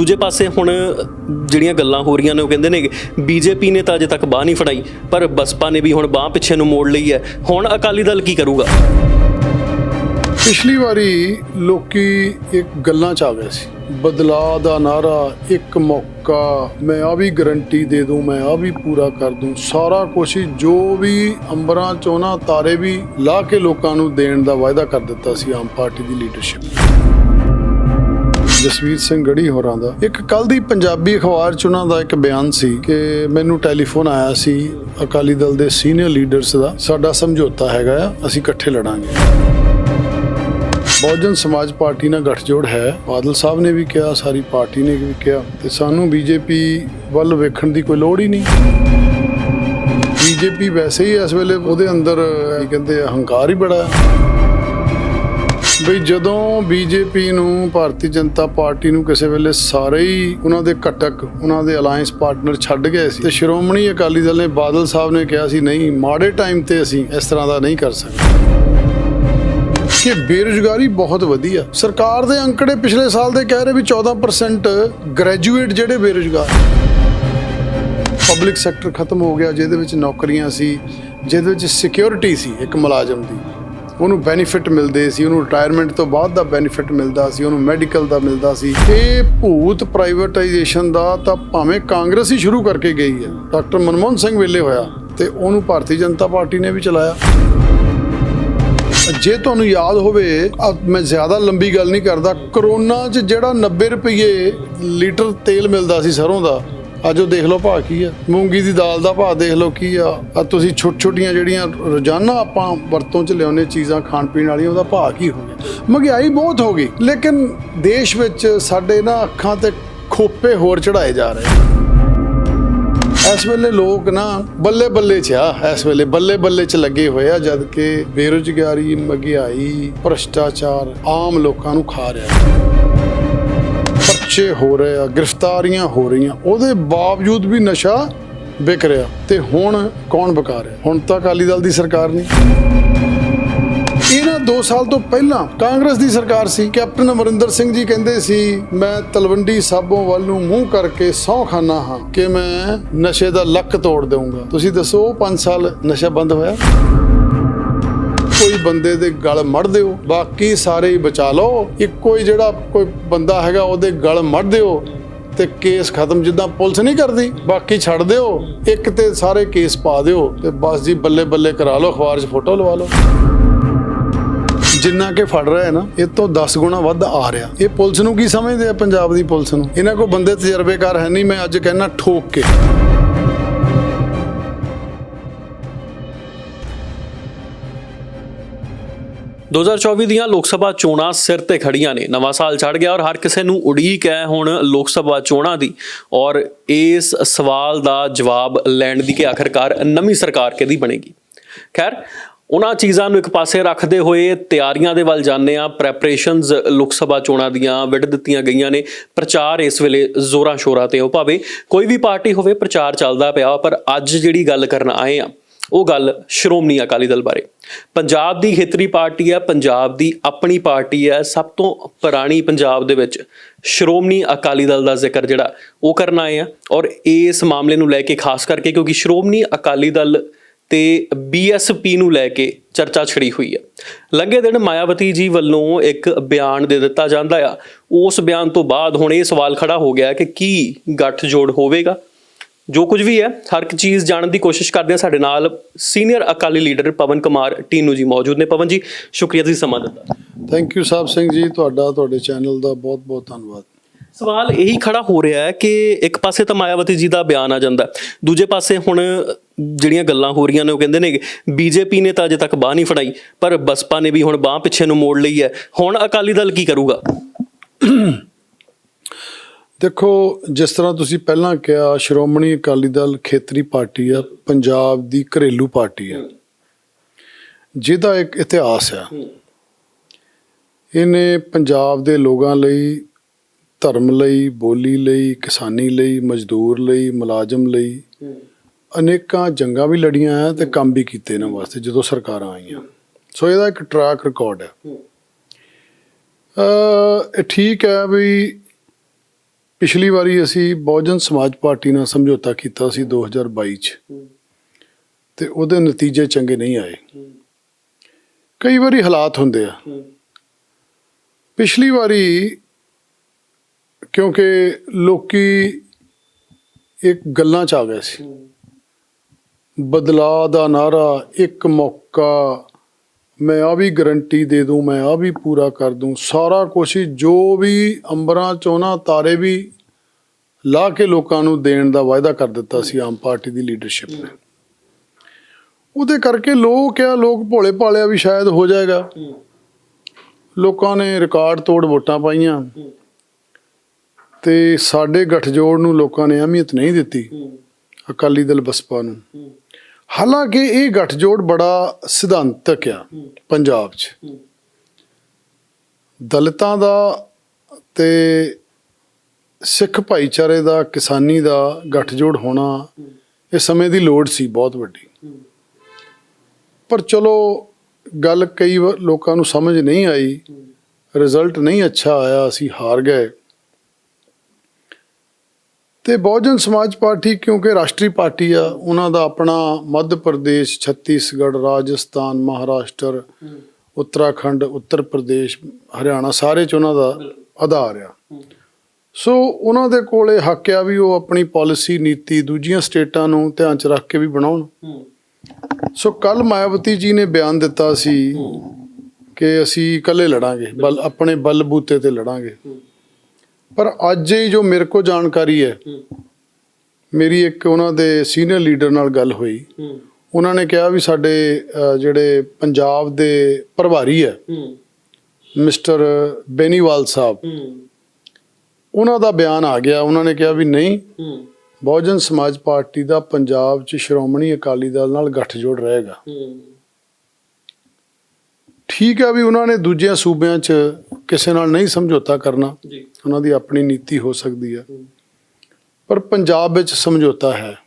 ਦੂਜੇ ਪਾਸੇ ਹੁਣ ਜਿਹੜੀਆਂ ਗੱਲਾਂ ਹੋ ਰਹੀਆਂ ਨੇ ਉਹ ਕਹਿੰਦੇ ਨੇ ਬੀਜੇਪੀ ਨੇ ਤਾਂ ਅਜੇ ਤੱਕ ਬਾਹ ਨਹੀਂ ਫੜਾਈ, ਪਰ ਬਸਪਾ ਨੇ ਵੀ ਹੁਣ ਬਾਹ ਪਿੱਛੇ ਨੂੰ ਮੋੜ ਲਈ ਹੈ। ਹੁਣ ਅਕਾਲੀ ਦਲ ਕੀ ਕਰੂਗਾ? ਪਿਛਲੀ ਵਾਰੀ ਲੋਕੀ ਇੱਕ ਗੱਲਾਂ ਚ ਆ ਗਏ ਸੀ। ਬਦਲਾਅ ਦਾ ਨਾਰਾ ਇੱਕ ਮੌਕਾ, ਮੈਂ ਆ ਵੀ ਗਰੰਟੀ ਦੇ ਦੂੰ, ਮੈਂ ਆ ਵੀ ਪੂਰਾ ਕਰ ਦੂੰ। ਸਾਰਾ ਕੁਛ ਜੋ ਵੀ ਅੰਬਰਾਂ ਚੋਂ ਨਾ ਤਾਰੇ ਵੀ ਲਾ ਕੇ ਲੋਕਾਂ ਨੂੰ ਦੇਣ ਦਾ ਵਾਅਦਾ ਕਰ ਦਿੱਤਾ ਸੀ ਆਮ ਪਾਰਟੀ ਦੀ ਲੀਡਰਸ਼ਿਪ ਜਸਵੀਰ ਸਿੰਘ ਗੜੀ ਹੋਰਾਂ ਦਾ। ਇੱਕ ਕੱਲ ਦੀ ਪੰਜਾਬੀ ਅਖਬਾਰ ਚ ਉਹਨਾਂ ਦਾ ਇੱਕ ਬਿਆਨ ਸੀ ਕਿ ਮੈਨੂੰ ਟੈਲੀਫੋਨ ਆਇਆ ਸੀ ਅਕਾਲੀ ਦਲ ਦੇ ਸੀਨੀਅਰ ਲੀਡਰਸ ਦਾ ਸਾਡਾ ਸਮਝੌਤਾ ਹੈਗਾ ਆ ਅਸੀਂ ਇਕੱਠੇ ਲੜਾਂਗੇ। ਬਹੁਜਨ ਸਮਾਜ ਪਾਰਟੀ ਨਾਲ ਗੱਠਜੋੜ ਹੈ। ਬਾਦਲ ਸਾਹਿਬ ਨੇ ਵੀ ਕਿਹਾ ਸਾਰੀ ਪਾਰਟੀ ਨੇ ਵੀ ਕਿਹਾ ਤੇ ਸਾਨੂੰ ਬੀਜੇਪੀ ਵੱਲ ਵੇਖਣ ਦੀ ਕੋਈ ਲੋੜ ਹੀ ਨਹੀਂ। ਬੀਜੇਪੀ ਵੈਸੇ ਹੀ ਇਸ ਵੇਲੇ ਉਹਦੇ ਅੰਦਰ ਕਹਿੰਦੇ ਆ, ਹੰਕਾਰ ਹੀ ਬੜਾ ਹੈ। ਬਈ ਜਦੋਂ ਬੀਜੇਪੀ ਨੂੰ ਭਾਰਤੀ ਜਨਤਾ ਪਾਰਟੀ ਨੂੰ ਕਿਸੇ ਵੇਲੇ ਸਾਰੇ ਹੀ ਉਹਨਾਂ ਦੇ ਘਟਕ, ਉਹਨਾਂ ਦੇ ਅਲਾਈਅੰਸ ਪਾਰਟਨਰ ਛੱਡ ਗਏ ਸੀ, ਤੇ ਸ਼੍ਰੋਮਣੀ ਅਕਾਲੀ ਦਲ ਨੇ ਬਾਦਲ ਸਾਹਿਬ ਨੇ ਕਿਹਾ ਸੀ, ਨਹੀਂ, ਮਾੜੇ ਟਾਈਮ ਤੇ ਅਸੀਂ ਇਸ ਤਰ੍ਹਾਂ ਦਾ ਨਹੀਂ ਕਰ ਸਕਦੇ। ਕਿ ਬੇਰੁਜ਼ਗਾਰੀ ਬਹੁਤ ਵਧੀ ਆ ਸਰਕਾਰ ਦੇ ਅੰਕੜੇ ਪਿਛਲੇ ਸਾਲ ਦੇ ਕਹਿ ਰਹੇ ਵੀ 14% ਗ੍ਰੈਜੂਏਟ ਜਿਹੜੇ ਬੇਰੁਜ਼ਗਾਰ ਪਬਲਿਕ ਸੈਕਟਰ ਖਤਮ ਹੋ ਗਿਆ, ਜਿਹਦੇ ਵਿੱਚ ਨੌਕਰੀਆਂ ਸੀ, ਜਿਹਦੇ ਵਿੱਚ ਸਿਕਿਉਰਿਟੀ ਸੀ, ਇੱਕ ਮੁਲਾਜ਼ਮ ਦੀ। ਉਹਨੂੰ ਬੈਨੀਫਿਟ ਮਿਲਦੇ ਸੀ, ਉਹਨੂੰ ਰਿਟਾਇਰਮੈਂਟ ਤੋਂ ਬਾਅਦ ਦਾ ਬੈਨੀਫਿਟ ਮਿਲਦਾ ਸੀ, ਉਹਨੂੰ ਮੈਡੀਕਲ ਦਾ ਮਿਲਦਾ ਸੀ। ਇਹ ਭੂਤ ਪ੍ਰਾਈਵੇਟਾਈਜੇਸ਼ਨ ਦਾ ਤਾਂ ਭਾਵੇਂ ਕਾਂਗਰਸ ਹੀ ਸ਼ੁਰੂ ਕਰਕੇ ਗਈ ਹੈ। ਡਾਕਟਰ ਮਨਮੋਹਨ ਸਿੰਘ ਵੇਲੇ ਹੋਇਆ ਤੇ ਉਹਨੂੰ ਭਾਰਤੀ ਜਨਤਾ ਪਾਰਟੀ ਨੇ ਵੀ ਚਲਾਇਆ। ਜੇ ਤੁਹਾਨੂੰ ਯਾਦ ਹੋਵੇ ਮੈਂ ਜ਼ਿਆਦਾ ਲੰਬੀ ਗੱਲ ਨਹੀਂ ਕਰਦਾ, ਕਰੋਨਾ 'ਚ ਜਿਹੜਾ 90 ਰੁਪਏ ਲੀਟਰ ਤੇਲ ਮਿਲਦਾ ਸੀ ਸਰੋਂ ਦਾ ਅੱਜ ਉਹ ਦੇਖ ਲਓ ਭਾਅ ਕੀ ਆ। ਮੂੰਗੀ ਦੀ ਦਾਲ ਦਾ ਭਾਅ ਦੇਖ ਲਓ ਕੀ ਆ। ਆ ਤੁਸੀਂ ਛੋਟ ਛੋਟੀਆਂ ਜਿਹੜੀਆਂ ਰੋਜ਼ਾਨਾ ਆਪਾਂ ਵਰਤੋਂ 'ਚ ਲਿਆਉਂਦੇ ਚੀਜ਼ਾਂ ਖਾਣ ਪੀਣ ਵਾਲੀਆਂ, ਉਹਦਾ ਭਾਅ ਕੀ ਹੋ ਗਿਆ। ਮਹਿੰਗਾਈ ਬਹੁਤ ਹੋ ਗਈ, ਲੇਕਿਨ ਦੇਸ਼ ਵਿੱਚ ਸਾਡੇ ਨਾ ਅੱਖਾਂ ਤੇ ਖੋਪੇ ਹੋਰ ਚੜਾਏ ਜਾ ਰਹੇ ਇਸ ਵੇਲੇ ਲੋਕ ਨਾ ਬੱਲੇ ਬੱਲੇ ਚ ਆ, ਇਸ ਵੇਲੇ ਬੱਲੇ ਬੱਲੇ ਚ ਲੱਗੇ ਹੋਏ ਆ, ਜਦ ਕਿ ਬੇਰੁਜ਼ਗਾਰੀ, ਮਹਿੰਗਾਈ, ਭ੍ਰਸ਼ਟਾਚਾਰ ਆਮ ਲੋਕਾਂ ਨੂੰ ਖਾ ਰਿਹਾ। ਪਰਚੇ ਹੋ ਰਹੇ ਆ, ਗ੍ਰਿਫਤਾਰੀਆਂ ਹੋ ਰਹੀਆਂ, ਉਹਦੇ ਬਾਵਜੂਦ ਵੀ ਨਸ਼ਾ ਵਿਕ ਰਿਹਾ। ਤੇ ਹੁਣ ਕੌਣ ਵਿਕਾ ਰਿਹਾ? ਹੁਣ ਤਾਂ ਅਕਾਲੀ ਦਲ ਦੀ ਸਰਕਾਰ ਨਹੀਂ। ਇਹਨਾਂ 2 ਸਾਲ ਤੋਂ ਪਹਿਲਾਂ ਕਾਂਗਰਸ ਦੀ ਸਰਕਾਰ ਸੀ। ਕੈਪਟਨ ਅਮਰਿੰਦਰ ਸਿੰਘ ਜੀ ਕਹਿੰਦੇ ਸੀ, ਮੈਂ ਤਲਵੰਡੀ ਸਾਬੋਂ ਵੱਲ ਨੂੰ ਮੂੰਹ ਕਰਕੇ ਸਹੁੰ ਖਾਨਾ ਹਾਂ ਕਿ ਮੈਂ ਨਸ਼ੇ ਦਾ ਲੱਕ ਤੋੜ ਦੇਵਾਂਗਾ ਤੁਸੀਂ ਦੱਸੋ 5 ਸਾਲ ਨਸ਼ਾ ਬੰਦ ਹੋਇਆ? ਬੰਦੇ ਦੇ ਗਲ ਮੜ ਦਿਓ। ਬਾਕੀ ਸਾਰੇ ਹੀ ਬਚਾ ਲਓ। ਇੱਕੋ ਹੀ ਜਿਹੜਾ ਕੋਈ ਬੰਦਾ ਹੈਗਾ, ਉਹਦੇ ਗਲ ਮੜ ਦਿਓ ਤੇ ਕੇਸ ਖਤਮ। ਜਿੱਦਾਂ ਪੁਲਿਸ ਨਹੀਂ ਕਰਦੀ, ਬਾਕੀ ਛੱਡ ਦਿਓ। ਇੱਕ ਤੇ ਸਾਰੇ ਕੇਸ ਪਾ ਦਿਓ ਤੇ ਬਸ ਜੀ ਬੱਲੇ ਬੱਲੇ ਕਰਾ ਲਓ, ਅਖਬਾਰ 'ਚ ਫੋਟੋ ਲਵਾ ਲਓ। ਜਿੰਨਾ ਕਿ ਫੜ ਰਿਹਾ ਹੈ ਨਾ, ਇਹ ਤੋਂ 10 ਗੁਣਾ ਵੱਧ ਆ ਰਿਹਾ। ਇਹ ਪੁਲਿਸ ਨੂੰ ਕੀ ਸਮਝਦੇ ਆ, ਪੰਜਾਬ ਦੀ ਪੁਲਿਸ ਨੂੰ? ਇਹਨਾਂ ਕੋ ਬੰਦੇ ਤਜਰਬੇਕਾਰ ਹੈ ਨਹੀਂ, ਮੈਂ ਅੱਜ ਕਹਿਣਾ ਠੋਕ ਕੇ। 2024 ਦੀਆਂ ਲੋਕ ਸਭਾ ਚੋਣਾਂ ਸਿਰ ਤੇ ਖੜੀਆਂ ਨੇ। ਨਵਾਂ ਸਾਲ ਚੜ ਗਿਆ ਔਰ ਹਰ ਕਿਸੇ ਨੂੰ ਉਡੀਕ ਹੈ ਹੁਣ ਲੋਕ ਸਭਾ ਚੋਣਾਂ ਦੀ। ਔਰ ਇਸ ਸਵਾਲ ਦਾ ਜਵਾਬ ਲੈਣ ਦੀ ਕਿ ਆਖਰਕਾਰ ਨਵੀਂ ਸਰਕਾਰ ਕਿਹਦੀ ਬਣੇਗੀ? ਖੈਰ, ਉਹਨਾਂ ਚੀਜ਼ਾਂ ਨੂੰ ਇੱਕ ਪਾਸੇ ਰੱਖਦੇ ਹੋਏ ਤਿਆਰੀਆਂ ਦੇ ਵੱਲ ਜਾਂਦੇ ਆ ਪ੍ਰੈਪਰੇਸ਼ਨਸ ਲੋਕ ਸਭਾ ਚੋਣਾਂ ਦੀਆਂ ਵਿੱਢ ਦਿੱਤੀਆਂ ਗਈਆਂ ਨੇ। ਪ੍ਰਚਾਰ ਇਸ ਵੇਲੇ ਜ਼ੋਰਾਂ ਸ਼ੋਰਾਂ ਤੇ ਹੋ ਭਾਵੇਂ ਕੋਈ ਵੀ ਪਾਰਟੀ ਹੋਵੇ ਪ੍ਰਚਾਰ ਚੱਲਦਾ ਪਿਆ, ਪਰ ਅੱਜ ਜਿਹੜੀ ਗੱਲ ਕਰਨ ਆਏ ਆ ਉਹ ਗੱਲ ਸ਼੍ਰੋਮਣੀ ਅਕਾਲੀ ਦਲ ਬਾਰੇ। ਪੰਜਾਬ ਦੀ ਖੇਤਰੀ ਪਾਰਟੀ ਹੈ, ਪੰਜਾਬ ਦੀ ਆਪਣੀ ਪਾਰਟੀ ਹੈ, ਸਭ ਤੋਂ ਪੁਰਾਣੀ ਪੰਜਾਬ ਦੇ ਵਿੱਚ ਸ਼੍ਰੋਮਣੀ ਅਕਾਲੀ ਦਲ ਦਾ ਜ਼ਿਕਰ ਜਿਹੜਾ ਉਹ ਕਰਨ ਆਏ ਆ ਔਰ ਇਸ ਮਾਮਲੇ ਨੂੰ ਲੈ ਕੇ ਖਾਸ ਕਰਕੇ ਕਿਉਂਕਿ ਸ਼੍ਰੋਮਣੀ ਅਕਾਲੀ ਦਲ ਤੇ ਬੀਐਸਪੀ ਨੂੰ ਲੈ ਕੇ ਚਰਚਾ ਛਿੜੀ ਹੋਈ ਹੈ। ਲੰਘੇ ਦਿਨ ਮਾਇਆਵਤੀ ਜੀ ਵੱਲੋਂ ਇੱਕ ਬਿਆਨ ਦੇ ਦਿੱਤਾ ਜਾਂਦਾ ਆ। ਉਸ ਬਿਆਨ ਤੋਂ ਬਾਅਦ ਹੁਣ ਇਹ ਸਵਾਲ ਖੜਾ ਹੋ ਗਿਆ ਕਿ ਕੀ ਗੱਠ ਜੋੜ ਹੋਵੇਗਾ? ਜੋ ਕੁਝ ਵੀ ਹੈ ਹਰ ਇੱਕ ਚੀਜ਼ ਜਾਣਨ ਦੀ ਕੋਸ਼ਿਸ਼ ਕਰਦੇ ਹਾਂ ਸਾਡੇ ਨਾਲ ਸੀਨੀਅਰ ਅਕਾਲੀ ਲੀਡਰ ਪਵਨ ਕੁਮਾਰ ਟੀਨੂ ਜੀ ਮੌਜੂਦ ਨੇ। ਪਵਨ ਜੀ ਸ਼ੁਕਰੀਆ ਤੁਸੀਂ ਸਮਾਂ ਦਿੱਤਾ। ਥੈਂਕ ਯੂ ਸਾਹਿਬ ਸਿੰਘ ਜੀ ਤੁਹਾਡਾ ਤੁਹਾਡੇ ਚੈਨਲ ਦਾ ਬਹੁਤ ਬਹੁਤ ਧੰਨਵਾਦ। ਸਵਾਲ ਇਹੀ ਖੜਾ ਹੋ ਰਿਹਾ ਹੈ ਕਿ ਇੱਕ ਪਾਸੇ ਤਾਂ ਮਾਇਆਵਤੀ ਜੀ ਦਾ ਬਿਆਨ ਆ ਜਾਂਦਾ ਦੂਜੇ ਪਾਸੇ ਹੁਣ ਜਿਹੜੀਆਂ ਗੱਲਾਂ ਹੋ ਰਹੀਆਂ ਨੇ ਉਹ ਕਹਿੰਦੇ ਨੇ ਬੀਜੇਪੀ ਨੇ ਤਾਂ ਅਜੇ ਤੱਕ ਬਾਹ ਨਹੀਂ ਫੜਾਈ ਪਰ ਬਸਪਾ ਨੇ ਵੀ ਹੁਣ ਬਾਹ ਪਿੱਛੇ ਨੂੰ ਮੋੜ ਲਈ ਹੈ। ਹੁਣ ਅਕਾਲੀ ਦਲ ਕੀ ਕਰੂਗਾ? ਦੇਖੋ, ਜਿਸ ਤਰ੍ਹਾਂ ਤੁਸੀਂ ਪਹਿਲਾਂ ਕਿਹਾ, ਸ਼੍ਰੋਮਣੀ ਅਕਾਲੀ ਦਲ ਖੇਤਰੀ ਪਾਰਟੀ ਆ, ਪੰਜਾਬ ਦੀ ਘਰੇਲੂ ਪਾਰਟੀ ਆ। ਜਿਹਦਾ ਇੱਕ ਇਤਿਹਾਸ ਆ। ਇਹਨੇ ਪੰਜਾਬ ਦੇ ਲੋਕਾਂ ਲਈ, ਧਰਮ ਲਈ, ਬੋਲੀ ਲਈ, ਕਿਸਾਨੀ ਲਈ, ਮਜ਼ਦੂਰ ਲਈ, ਮੁਲਾਜ਼ਮ ਲਈ ਅਨੇਕਾਂ ਜੰਗਾਂ ਵੀ ਲੜੀਆਂ ਆ ਤੇ ਕੰਮ ਵੀ ਕੀਤੇ ਇਹਨਾਂ ਵਾਸਤੇ, ਜਦੋਂ ਸਰਕਾਰਾਂ ਆਈਆਂ। ਸੋ ਇਹਦਾ ਇੱਕ ਟਰੈਕ ਰਿਕਾਰਡ ਹੈ ਅ ਇਹ ਠੀਕ ਹੈ ਵੀ ਪਿਛਲੀ ਵਾਰੀ ਅਸੀਂ ਬਹੁਜਨ ਸਮਾਜ ਪਾਰਟੀ ਨਾਲ ਸਮਝੌਤਾ ਕੀਤਾ ਸੀ 2022 ਚ। ਤੇ ਉਹਦੇ ਨਤੀਜੇ ਚੰਗੇ ਨਹੀਂ ਆਏ। ਕਈ ਵਾਰੀ ਹਾਲਾਤ ਹੁੰਦੇ ਆ। ਪਿਛਲੀ ਵਾਰੀ ਕਿਉਂਕਿ ਲੋਕੀ ਇੱਕ ਗੱਲਾਂ ਚ ਆ ਗਏ ਸੀ। ਬਦਲਾਅ ਦਾ ਨਾਰਾ ਇੱਕ ਮੌਕਾ ਮੈਂ ਆ ਵੀ ਗਰੰਟੀ ਦੇ ਦੂੰ, ਮੈਂ ਆ ਵੀ ਪੂਰਾ ਕਰ ਦੂੰ। ਸਾਰਾ ਕੁਛ ਜੋ ਵੀ ਅੰਬਰਾਂ ਚੋਂ ਨਾ ਤਾਰੇ ਵੀ ਲਾ ਕੇ ਲੋਕਾਂ ਨੂੰ ਦੇਣ ਦਾ ਵਾਅਦਾ ਕਰ ਦਿੱਤਾ ਸੀ ਆਮ ਪਾਰਟੀ ਦੀ ਲੀਡਰਸ਼ਿਪ ਨੇ। ਉਹਦੇ ਕਰਕੇ ਲੋਕ ਆ ਲੋਕ ਭੋਲੇ ਭਾਲਿਆ ਵੀ ਸ਼ਾਇਦ ਹੋ ਜਾਏਗਾ। ਲੋਕਾਂ ਨੇ ਰਿਕਾਰਡ ਤੋੜ ਵੋਟਾਂ ਪਾਈਆਂ। ਤੇ ਸਾਡੇ ਗਠਜੋੜ ਨੂੰ ਲੋਕਾਂ ਨੇ ਅਹਿਮੀਅਤ ਨਹੀਂ ਦਿੱਤੀ। ਅਕਾਲੀ ਦਲ ਬਸਪਾ ਨੂੰ। ਹਾਲਾਂਕਿ ਇਹ ਗੱਠਜੋੜ ਬੜਾ ਸਿਧਾਂਤਕ ਆ ਪੰਜਾਬ 'ਚ। ਦਲਿਤਾਂ ਦਾ ਤੇ ਸਿੱਖ ਭਾਈਚਾਰੇ ਦਾ ਕਿਸਾਨੀ ਦਾ ਗੱਠਜੋੜ ਹੋਣਾ ਇਹ ਸਮੇਂ ਦੀ ਲੋੜ ਸੀ ਬਹੁਤ ਵੱਡੀ। ਪਰ ਚਲੋ ਗੱਲ ਕਈ ਲੋਕਾਂ ਨੂੰ ਸਮਝ ਨਹੀਂ ਆਈ। ਰਿਜ਼ਲਟ ਨਹੀਂ ਅੱਛਾ ਆਇਆ ਅਸੀਂ ਹਾਰ ਗਏ। ਤੇ ਬਹੁਜਨ ਸਮਾਜ ਪਾਰਟੀ, ਕਿਉਂਕਿ ਰਾਸ਼ਟਰੀ ਪਾਰਟੀ ਆ, ਉਹਨਾਂ ਦਾ ਆਪਣਾ ਮੱਧ ਪ੍ਰਦੇਸ਼, ਛੱਤੀਸਗੜ੍ਹ, ਰਾਜਸਥਾਨ, ਮਹਾਰਾਸ਼ਟਰ, ਉੱਤਰਾਖੰਡ, ਉੱਤਰ ਪ੍ਰਦੇਸ਼, ਹਰਿਆਣਾ, ਸਾਰੇ ਚ ਉਹਨਾਂ ਦਾ ਆਧਾਰ ਆ। ਸੋ ਉਹਨਾਂ ਦੇ ਕੋਲੇ ਹੱਕ ਆ ਵੀ ਉਹ ਆਪਣੀ ਪਾਲਿਸੀ, ਨੀਤੀ ਦੂਜੀਆਂ ਸਟੇਟਾਂ ਨੂੰ ਧਿਆਨ ਚ ਰੱਖ ਕੇ ਵੀ ਬਣਾਉਣ। ਸੋ ਕੱਲ ਮਾਇਆਵਤੀ ਜੀ ਨੇ ਬਿਆਨ ਦਿੱਤਾ ਸੀ ਕਿ ਅਸੀਂ ਇਕੱਲੇ ਲੜਾਂਗੇ, ਬਲ, ਆਪਣੇ ਬਲ ਬੂਤੇ ਤੇ ਲੜਾਂਗੇ। ਪਰ ਅੱਜ ਹੀ ਜੋ ਮੇਰੇ ਕੋ ਜਾਣਕਾਰੀ ਹੈ ਮੇਰੀ ਇੱਕ ਉਹਨਾਂ ਦੇ ਸੀਨੀਅਰ ਲੀਡਰ ਨਾਲ ਗੱਲ ਹੋਈ। ਉਹਨਾਂ ਨੇ ਕਿਹਾ ਵੀ ਸਾਡੇ ਜਿਹੜੇ ਪੰਜਾਬ ਦੇ ਪ੍ਰਭਾਰੀ ਹੈ ਮਿਸਟਰ ਬੇਨੀਵਾਲ ਸਾਹਿਬ। ਉਹਨਾਂ ਦਾ ਬਿਆਨ ਆ ਗਿਆ। ਉਹਨਾਂ ਨੇ ਕਿਹਾ ਵੀ ਨਹੀਂ ਬਹੁਜਨ ਸਮਾਜ ਪਾਰਟੀ ਦਾ ਪੰਜਾਬ 'ਚ ਸ਼੍ਰੋਮਣੀ ਅਕਾਲੀ ਦਲ ਨਾਲ ਗੱਠਜੋੜ ਰਹੇਗਾ। ਠੀਕ ਹੈ ਵੀ ਉਹਨਾਂ ਨੇ ਦੂਜਿਆਂ ਸੂਬਿਆਂ 'ਚ ਕਿਸੇ ਨਾਲ ਨਹੀਂ ਸਮਝੌਤਾ ਕਰਨਾ ਜੀ। ਉਹਨਾਂ ਦੀ ਆਪਣੀ ਨੀਤੀ ਹੋ ਸਕਦੀ ਹੈ। ਪਰ ਪੰਜਾਬ ਵਿੱਚ ਸਮਝੌਤਾ ਹੈ।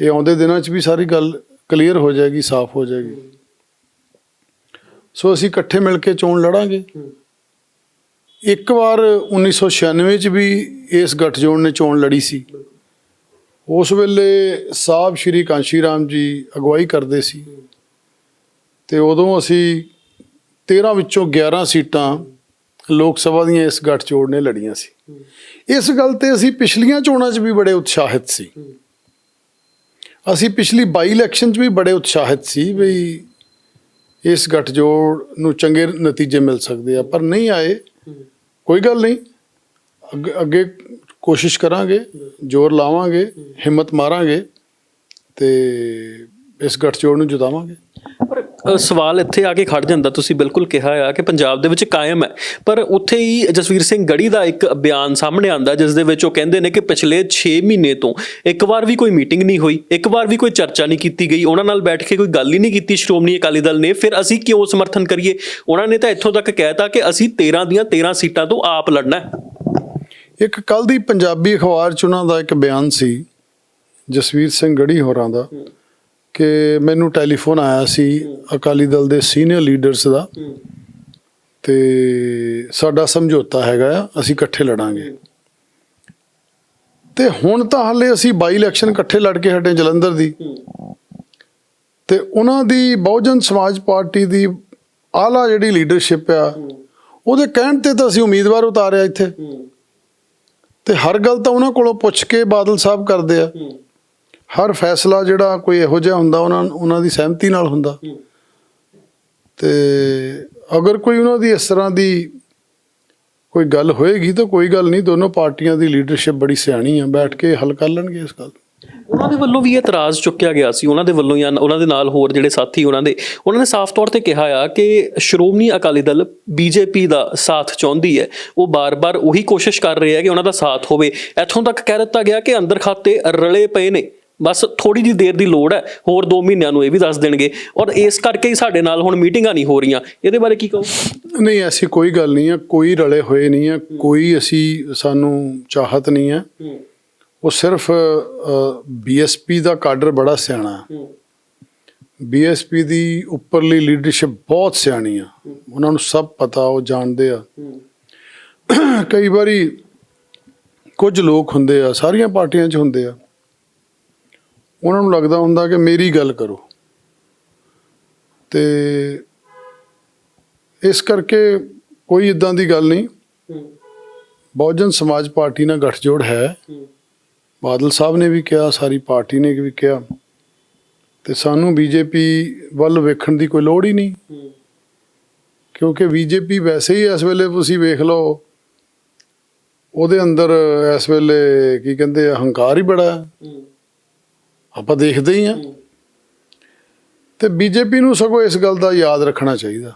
ਇਹ ਆਉਂਦੇ ਦਿਨਾਂ 'ਚ ਵੀ ਸਾਰੀ ਗੱਲ ਕਲੀਅਰ ਹੋ ਜਾਏਗੀ ਸਾਫ਼ ਹੋ ਜਾਏਗੀ। ਸੋ ਅਸੀਂ ਇਕੱਠੇ ਮਿਲ ਕੇ ਚੋਣ ਲੜਾਂਗੇ। ਇੱਕ ਵਾਰ 1996 'ਚ ਵੀ ਇਸ ਗੱਠਜੋੜ ਨੇ ਚੋਣ ਲੜੀ ਸੀ। ਉਸ ਵੇਲੇ ਸਾਹਿਬ ਸ਼੍ਰੀ ਕਾਂਸ਼ੀ ਰਾਮ ਜੀ ਅਗਵਾਈ ਕਰਦੇ ਸੀ। ਤੇ ਉਦੋਂ ਅਸੀਂ 13 ਵਿੱਚੋਂ 11 ਸੀਟਾਂ ਲੋਕ ਸਭਾ ਦੀਆਂ ਇਸ ਗੱਠਜੋੜ ਨੇ ਲੜੀਆਂ ਸੀ। ਇਸ ਗੱਲ ਤੇ ਅਸੀਂ ਪਿਛਲੀਆਂ ਚੋਣਾਂ 'ਚ ਵੀ ਬੜੇ ਉਤਸ਼ਾਹਿਤ ਸੀ। ਅਸੀਂ ਪਿਛਲੀ ਬਾਈ ਇਲੈਕਸ਼ਨ 'ਚ ਵੀ ਬੜੇ ਉਤਸ਼ਾਹਿਤ ਸੀ ਵੀ ਇਸ ਗੱਠਜੋੜ ਨੂੰ ਚੰਗੇ ਨਤੀਜੇ ਮਿਲ ਸਕਦੇ ਆ, ਪਰ ਨਹੀਂ ਆਏ। ਕੋਈ ਗੱਲ ਨਹੀਂ। ਅੱਗੇ ਅੱਗੇ ਕੋਸ਼ਿਸ਼ ਕਰਾਂਗੇ, ਜ਼ੋਰ ਲਾਵਾਂਗੇ, ਹਿੰਮਤ ਮਾਰਾਂਗੇ ਤੇ ਇਸ ਗੱਠਜੋੜ ਨੂੰ ਜਿਤਾਵਾਂਗੇ। ਪਰ ਅ, ਸਵਾਲ ਇੱਥੇ ਆ ਕੇ ਖੜ ਜਾਂਦਾ। ਤੁਸੀਂ ਬਿਲਕੁਲ ਕਿਹਾ ਆ ਕਿ ਪੰਜਾਬ ਦੇ ਵਿੱਚ ਕਾਇਮ ਹੈ। ਪਰ ਉੱਥੇ ਹੀ ਜਸਵੀਰ ਸਿੰਘ ਗੜੀ ਦਾ ਇੱਕ ਬਿਆਨ ਸਾਹਮਣੇ ਆਂਦਾ ਜਿਸ ਦੇ ਵਿੱਚ ਉਹ ਕਹਿੰਦੇ ਨੇ ਕਿ ਪਿਛਲੇ 6 ਮਹੀਨੇ ਤੋਂ ਇੱਕ ਵਾਰ ਵੀ ਕੋਈ ਮੀਟਿੰਗ ਨਹੀਂ ਹੋਈ ਇੱਕ ਵਾਰ ਵੀ ਕੋਈ ਚਰਚਾ ਨਹੀਂ ਕੀਤੀ ਗਈ। ਉਹਨਾਂ ਨਾਲ ਬੈਠ ਕੇ ਕੋਈ ਗੱਲ ਹੀ ਨਹੀਂ ਕੀਤੀ ਸ਼੍ਰੋਮਣੀ ਅਕਾਲੀ ਦਲ ਨੇ। ਫਿਰ ਅਸੀਂ ਕਿਉਂ ਸਮਰਥਨ ਕਰੀਏ? ਉਹਨਾਂ ਨੇ ਤਾਂ ਇੱਥੋਂ ਤੱਕ ਕਹਿਤਾ ਕਿ ਅਸੀਂ 13 ਦੀਆਂ 13 ਸੀਟਾਂ ਤੋਂ ਆਪ ਲੜਨਾ ਹੈ। ਇੱਕ ਕੱਲ ਦੀ ਪੰਜਾਬੀ ਅਖਬਾਰ ਚ ਉਹਨਾਂ ਦਾ ਇੱਕ ਬਿਆਨ ਸੀ ਜਸਵੀਰ ਸਿੰਘ ਗੜੀ ਹੋਰਾਂ ਦਾ। ਕਿ ਮੈਨੂੰ ਟੈਲੀਫੋਨ ਆਇਆ ਸੀ ਅਕਾਲੀ ਦਲ ਦੇ ਸੀਨੀਅਰ ਲੀਡਰਸ ਦਾ ਤੇ ਸਾਡਾ ਸਮਝੌਤਾ ਹੈਗਾ ਆ, ਅਸੀਂ ਇਕੱਠੇ ਲੜਾਂਗੇ। ਤੇ ਹੁਣ ਤਾਂ ਹਾਲੇ ਅਸੀਂ ਬਾਈ ਇਲੈਕਸ਼ਨ ਇਕੱਠੇ ਲੜ ਕੇ ਹਟੇ ਜਲੰਧਰ ਦੀ। ਤੇ ਉਹਨਾਂ ਦੀ ਬਹੁਜਨ ਸਮਾਜ ਪਾਰਟੀ ਦੀ ਆਲਾ ਜਿਹੜੀ ਲੀਡਰਸ਼ਿਪ ਆ, ਉਹਦੇ ਕਹਿਣ ਤੇ ਤਾਂ ਅਸੀਂ ਉਮੀਦਵਾਰ ਉਤਾਰਿਆ ਇੱਥੇ। ਤੇ ਹਰ ਗੱਲ ਤਾਂ ਉਹਨਾਂ ਕੋਲੋਂ ਪੁੱਛ ਕੇ ਬਾਦਲ ਸਾਹਿਬ ਕਰਦੇ ਆ। ਹਰ ਫੈਸਲਾ ਜਿਹੜਾ ਕੋਈ ਇਹੋ ਜਿਹਾ ਹੁੰਦਾ ਉਹਨਾਂ ਉਹਨਾਂ ਦੀ ਸਹਿਮਤੀ ਨਾਲ ਹੁੰਦਾ। ਤੇ ਅਗਰ ਕੋਈ ਉਹਨਾਂ ਦੀ ਇਸ ਤਰ੍ਹਾਂ ਦੀ ਕੋਈ ਗੱਲ ਹੋਏਗੀ ਤਾਂ ਕੋਈ ਗੱਲ ਨਹੀਂ ਦੋਨੋਂ ਪਾਰਟੀਆਂ ਦੀ ਲੀਡਰਸ਼ਿਪ ਬੜੀ ਸਿਆਣੀ ਆ। ਬੈਠ ਕੇ ਹੱਲ ਕਰ ਲੈਣਗੇ ਇਸ ਗੱਲ। ਉਹਨਾਂ ਦੇ ਵੱਲੋਂ ਵੀ ਇਹ ਇਤਰਾਜ਼ ਚੁੱਕਿਆ ਗਿਆ ਸੀ ਉਹਨਾਂ ਦੇ ਵੱਲੋਂ ਜਾਂ ਉਹਨਾਂ ਦੇ ਨਾਲ ਹੋਰ ਜਿਹੜੇ ਸਾਥੀ ਉਹਨਾਂ ਦੇ ਉਹਨਾਂ ਨੇ ਸਾਫ਼ ਤੌਰ ਤੇ ਕਿਹਾ ਆ ਕਿ ਸ਼੍ਰੋਮਣੀ ਅਕਾਲੀ ਦਲ ਬੀਜੇਪੀ ਦਾ ਸਾਥ ਚਾਹੁੰਦੀ ਹੈ। ਉਹ ਬਾਰ-ਬਾਰ ਉਹੀ ਕੋਸ਼ਿਸ਼ ਕਰ ਰਹੇ ਹੈ ਕਿ ਉਹਨਾਂ ਦਾ ਸਾਥ ਹੋਵੇ। ਇੱਥੋਂ ਤੱਕ ਕਹਿ ਦਿੱਤਾ ਗਿਆ ਕਿ ਅੰਦਰ ਖਾਤੇ ਰਲੇ ਪਏ ਨੇ। ਬਸ ਥੋੜੀ ਜਿਹੀ ਦੇਰ ਦੀ ਲੋੜ ਹੈ ਹੋਰ 2 ਮਹੀਨਿਆਂ ਨੂੰ ਇਹ ਵੀ ਦੱਸ ਦੇਣਗੇ। ਔਰ ਇਸ ਕਰਕੇ ਹੀ ਸਾਡੇ ਨਾਲ ਹੁਣ ਮੀਟਿੰਗਾਂ ਨਹੀਂ ਹੋ ਰਹੀਆਂ। ਇਹਦੇ ਬਾਰੇ ਕੀ ਕਹੋ ਨਹੀਂ ਐਸੀ ਕੋਈ ਗੱਲ ਨਹੀਂ ਹੈ। ਕੋਈ ਰਲੇ ਹੋਏ ਨਹੀਂ ਹੈ। ਕੋਈ ਅਸੀਂ ਸਾਨੂੰ ਚਾਹਤ ਨਹੀਂ ਹੈ। ਉਹ ਸਿਰਫ ਬੀਐਸਪੀ ਦਾ ਕਾਡਰ ਬੜਾ ਸਿਆਣਾ ਹੈ। ਬੀਐਸਪੀ ਦੀ ਉੱਪਰਲੀ ਲੀਡਰਸ਼ਿਪ ਬਹੁਤ ਸਿਆਣੀ ਆ। ਉਹਨਾਂ ਨੂੰ ਸਭ ਪਤਾ ਉਹ ਜਾਣਦੇ ਆ। ਕਈ ਵਾਰੀ ਕੁਝ ਲੋਕ ਹੁੰਦੇ ਆ ਸਾਰੀਆਂ ਪਾਰਟੀਆਂ 'ਚ ਹੁੰਦੇ ਆ। ਉਹਨਾਂ ਨੂੰ ਲੱਗਦਾ ਹੁੰਦਾ ਕਿ ਮੇਰੀ ਗੱਲ ਕਰੋ। ਤੇ ਇਸ ਕਰਕੇ ਕੋਈ ਇਦਾਂ ਦੀ ਗੱਲ ਨਹੀਂ। ਬਹੁਜਨ ਸਮਾਜ ਪਾਰਟੀ ਨਾਲ ਗੱਠਜੋੜ ਹੈ। ਬਾਦਲ ਸਾਹਿਬ ਨੇ ਵੀ ਕਿਹਾ ਸਾਰੀ ਪਾਰਟੀ ਨੇ ਵੀ ਕਿਹਾ। ਤੇ ਸਾਨੂੰ ਬੀਜੇਪੀ ਵੱਲ ਵੇਖਣ ਦੀ ਕੋਈ ਲੋੜ ਹੀ ਨਹੀਂ। ਕਿਉਂਕਿ ਬੀਜੇਪੀ ਵੈਸੇ ਹੀ ਇਸ ਵੇਲੇ ਤੁਸੀਂ ਵੇਖ ਲਓ ਉਹਦੇ ਅੰਦਰ ਇਸ ਵੇਲੇ ਕੀ ਕਹਿੰਦੇ ਆ ਹੰਕਾਰ ਹੀ ਬੜਾ ਹੈ। ਆਪਾਂ ਦੇਖਦੇ ਹੀ ਆ ਤੇ ਬੀਜੇਪੀ ਨੂੰ ਸਗੋਂ ਇਸ ਗੱਲ ਦਾ ਯਾਦ ਰੱਖਣਾ ਚਾਹੀਦਾ।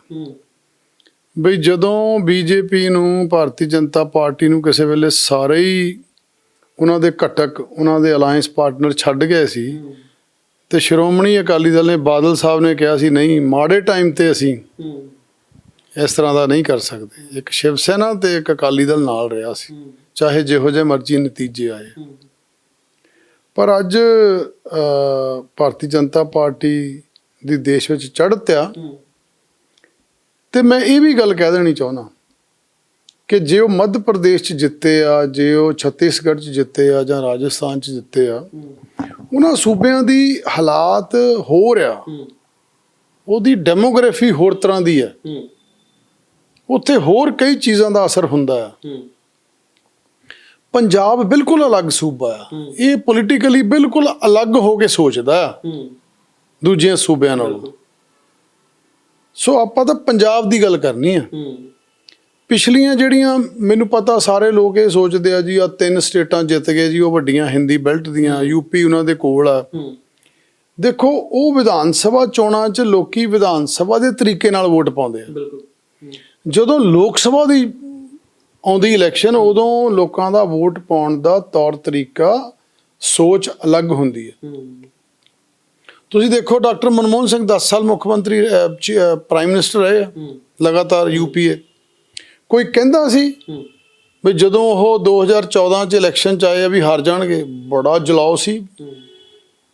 ਬਈ ਜਦੋਂ ਬੀਜੇਪੀ ਨੂੰ ਭਾਰਤੀ ਜਨਤਾ ਪਾਰਟੀ ਨੂੰ ਕਿਸੇ ਵੇਲੇ ਸਾਰੇ ਹੀ ਉਹਨਾਂ ਦੇ ਘਟਕ ਉਹਨਾਂ ਦੇ ਅਲਾਈਅੰਸ ਪਾਰਟਨਰ ਛੱਡ ਗਏ ਸੀ ਤੇ ਸ਼੍ਰੋਮਣੀ ਅਕਾਲੀ ਦਲ ਨੇ ਬਾਦਲ ਸਾਹਿਬ ਨੇ ਕਿਹਾ ਸੀ ਨਹੀਂ ਮਾੜੇ ਟਾਈਮ ਤੇ ਅਸੀਂ ਇਸ ਤਰ੍ਹਾਂ ਦਾ ਨਹੀਂ ਕਰ ਸਕਦੇ। ਇੱਕ ਸ਼ਿਵ ਸੈਨਾ ਤੇ ਇੱਕ ਅਕਾਲੀ ਦਲ ਨਾਲ ਰਿਹਾ ਸੀ। ਚਾਹੇ ਜਿਹੋ ਜਿਹੇ ਮਰਜ਼ੀ ਨਤੀਜੇ ਆਏ। ਪਰ ਅੱਜ ਭਾਰਤੀ ਜਨਤਾ ਪਾਰਟੀ ਦੀ ਦੇਸ਼ ਵਿੱਚ ਚੜ੍ਹਤ ਆ ਤੇ ਮੈਂ ਇਹ ਵੀ ਗੱਲ ਕਹਿ ਦੇਣੀ ਚਾਹੁੰਦਾ ਕਿ ਜੇ ਉਹ ਮੱਧ ਪ੍ਰਦੇਸ਼ 'ਚ ਜਿੱਤੇ ਆ ਜੇ ਉਹ ਛੱਤੀਸਗੜ੍ਹ 'ਚ ਜਿੱਤੇ ਆ ਜਾਂ ਰਾਜਸਥਾਨ 'ਚ ਜਿੱਤੇ ਆ ਉਹਨਾਂ ਸੂਬਿਆਂ ਦੀ ਹਾਲਾਤ ਹੋ ਰਿਹਾ। ਉਹਦੀ ਡੈਮੋਗ੍ਰਾਫੀ ਹੋਰ ਤਰ੍ਹਾਂ ਦੀ ਹੈ। ਉੱਥੇ ਹੋਰ ਕਈ ਚੀਜ਼ਾਂ ਦਾ ਅਸਰ ਹੁੰਦਾ ਆ। ਪੰਜਾਬ ਬਿਲਕੁਲ ਅਲੱਗ ਸੂਬਾ ਆ। ਇਹ ਪੋਲੀਟੀਕਲੀ ਬਿਲਕੁਲ ਅਲੱਗ ਹੋ ਕੇ ਸੋਚਦਾ। ਆ ਦੂਜਿਆਂ ਸੂਬਿਆਂ ਨਾਲੋਂ। ਸੋ ਆਪਾਂ ਤਾਂ ਪੰਜਾਬ ਦੀ ਗੱਲ ਕਰਨੀ ਆ। ਪਿਛਲੀਆਂ ਜਿਹੜੀਆਂ ਮੈਨੂੰ ਪਤਾ ਸਾਰੇ ਲੋਕ ਇਹ ਸੋਚਦੇ ਆ ਜੀ ਆ ਤਿੰਨ ਸਟੇਟਾਂ ਜਿੱਤ ਗਏ ਜੀ ਉਹ ਵੱਡੀਆਂ ਹਿੰਦੀ ਬੈਲਟ ਦੀਆਂ ਯੂਪੀ ਉਹਨਾਂ ਦੇ ਕੋਲ ਆ। ਦੇਖੋ ਉਹ ਵਿਧਾਨ ਸਭਾ ਚੋਣਾਂ 'ਚ ਲੋਕੀ ਵਿਧਾਨ ਸਭਾ ਦੇ ਤਰੀਕੇ ਨਾਲ ਵੋਟ ਪਾਉਂਦੇ ਆ। ਬਿਲਕੁਲ। ਜਦੋਂ ਲੋਕ ਸਭਾ ਦੀ ਆਉਂਦੀ ਇਲੈਕਸ਼ਨ ਉਦੋਂ ਲੋਕਾਂ ਦਾ ਵੋਟ ਪਾਉਣ ਦਾ ਤੌਰ ਤਰੀਕਾ ਸੋਚ ਅਲੱਗ ਹੁੰਦੀ ਹੈ। ਤੁਸੀਂ ਦੇਖੋ ਡਾਕਟਰ ਮਨਮੋਹਨ ਸਿੰਘ 10 ਸਾਲ ਮੁੱਖ ਮੰਤਰੀ ਪ੍ਰਾਈਮ ਮਿਨਿਸਟਰ ਰਹੇ ਲਗਾਤਾਰ ਯੂਪੀਏ ਕੋਈ ਕਹਿੰਦਾ ਸੀ ਵੀ ਜਦੋਂ ਉਹ 2014 ਚ ਇਲੈਕਸ਼ਨ ਚ ਆਏ ਆ ਵੀ ਹਾਰ ਜਾਣਗੇ ਬੜਾ ਜਲਾਉ ਸੀ।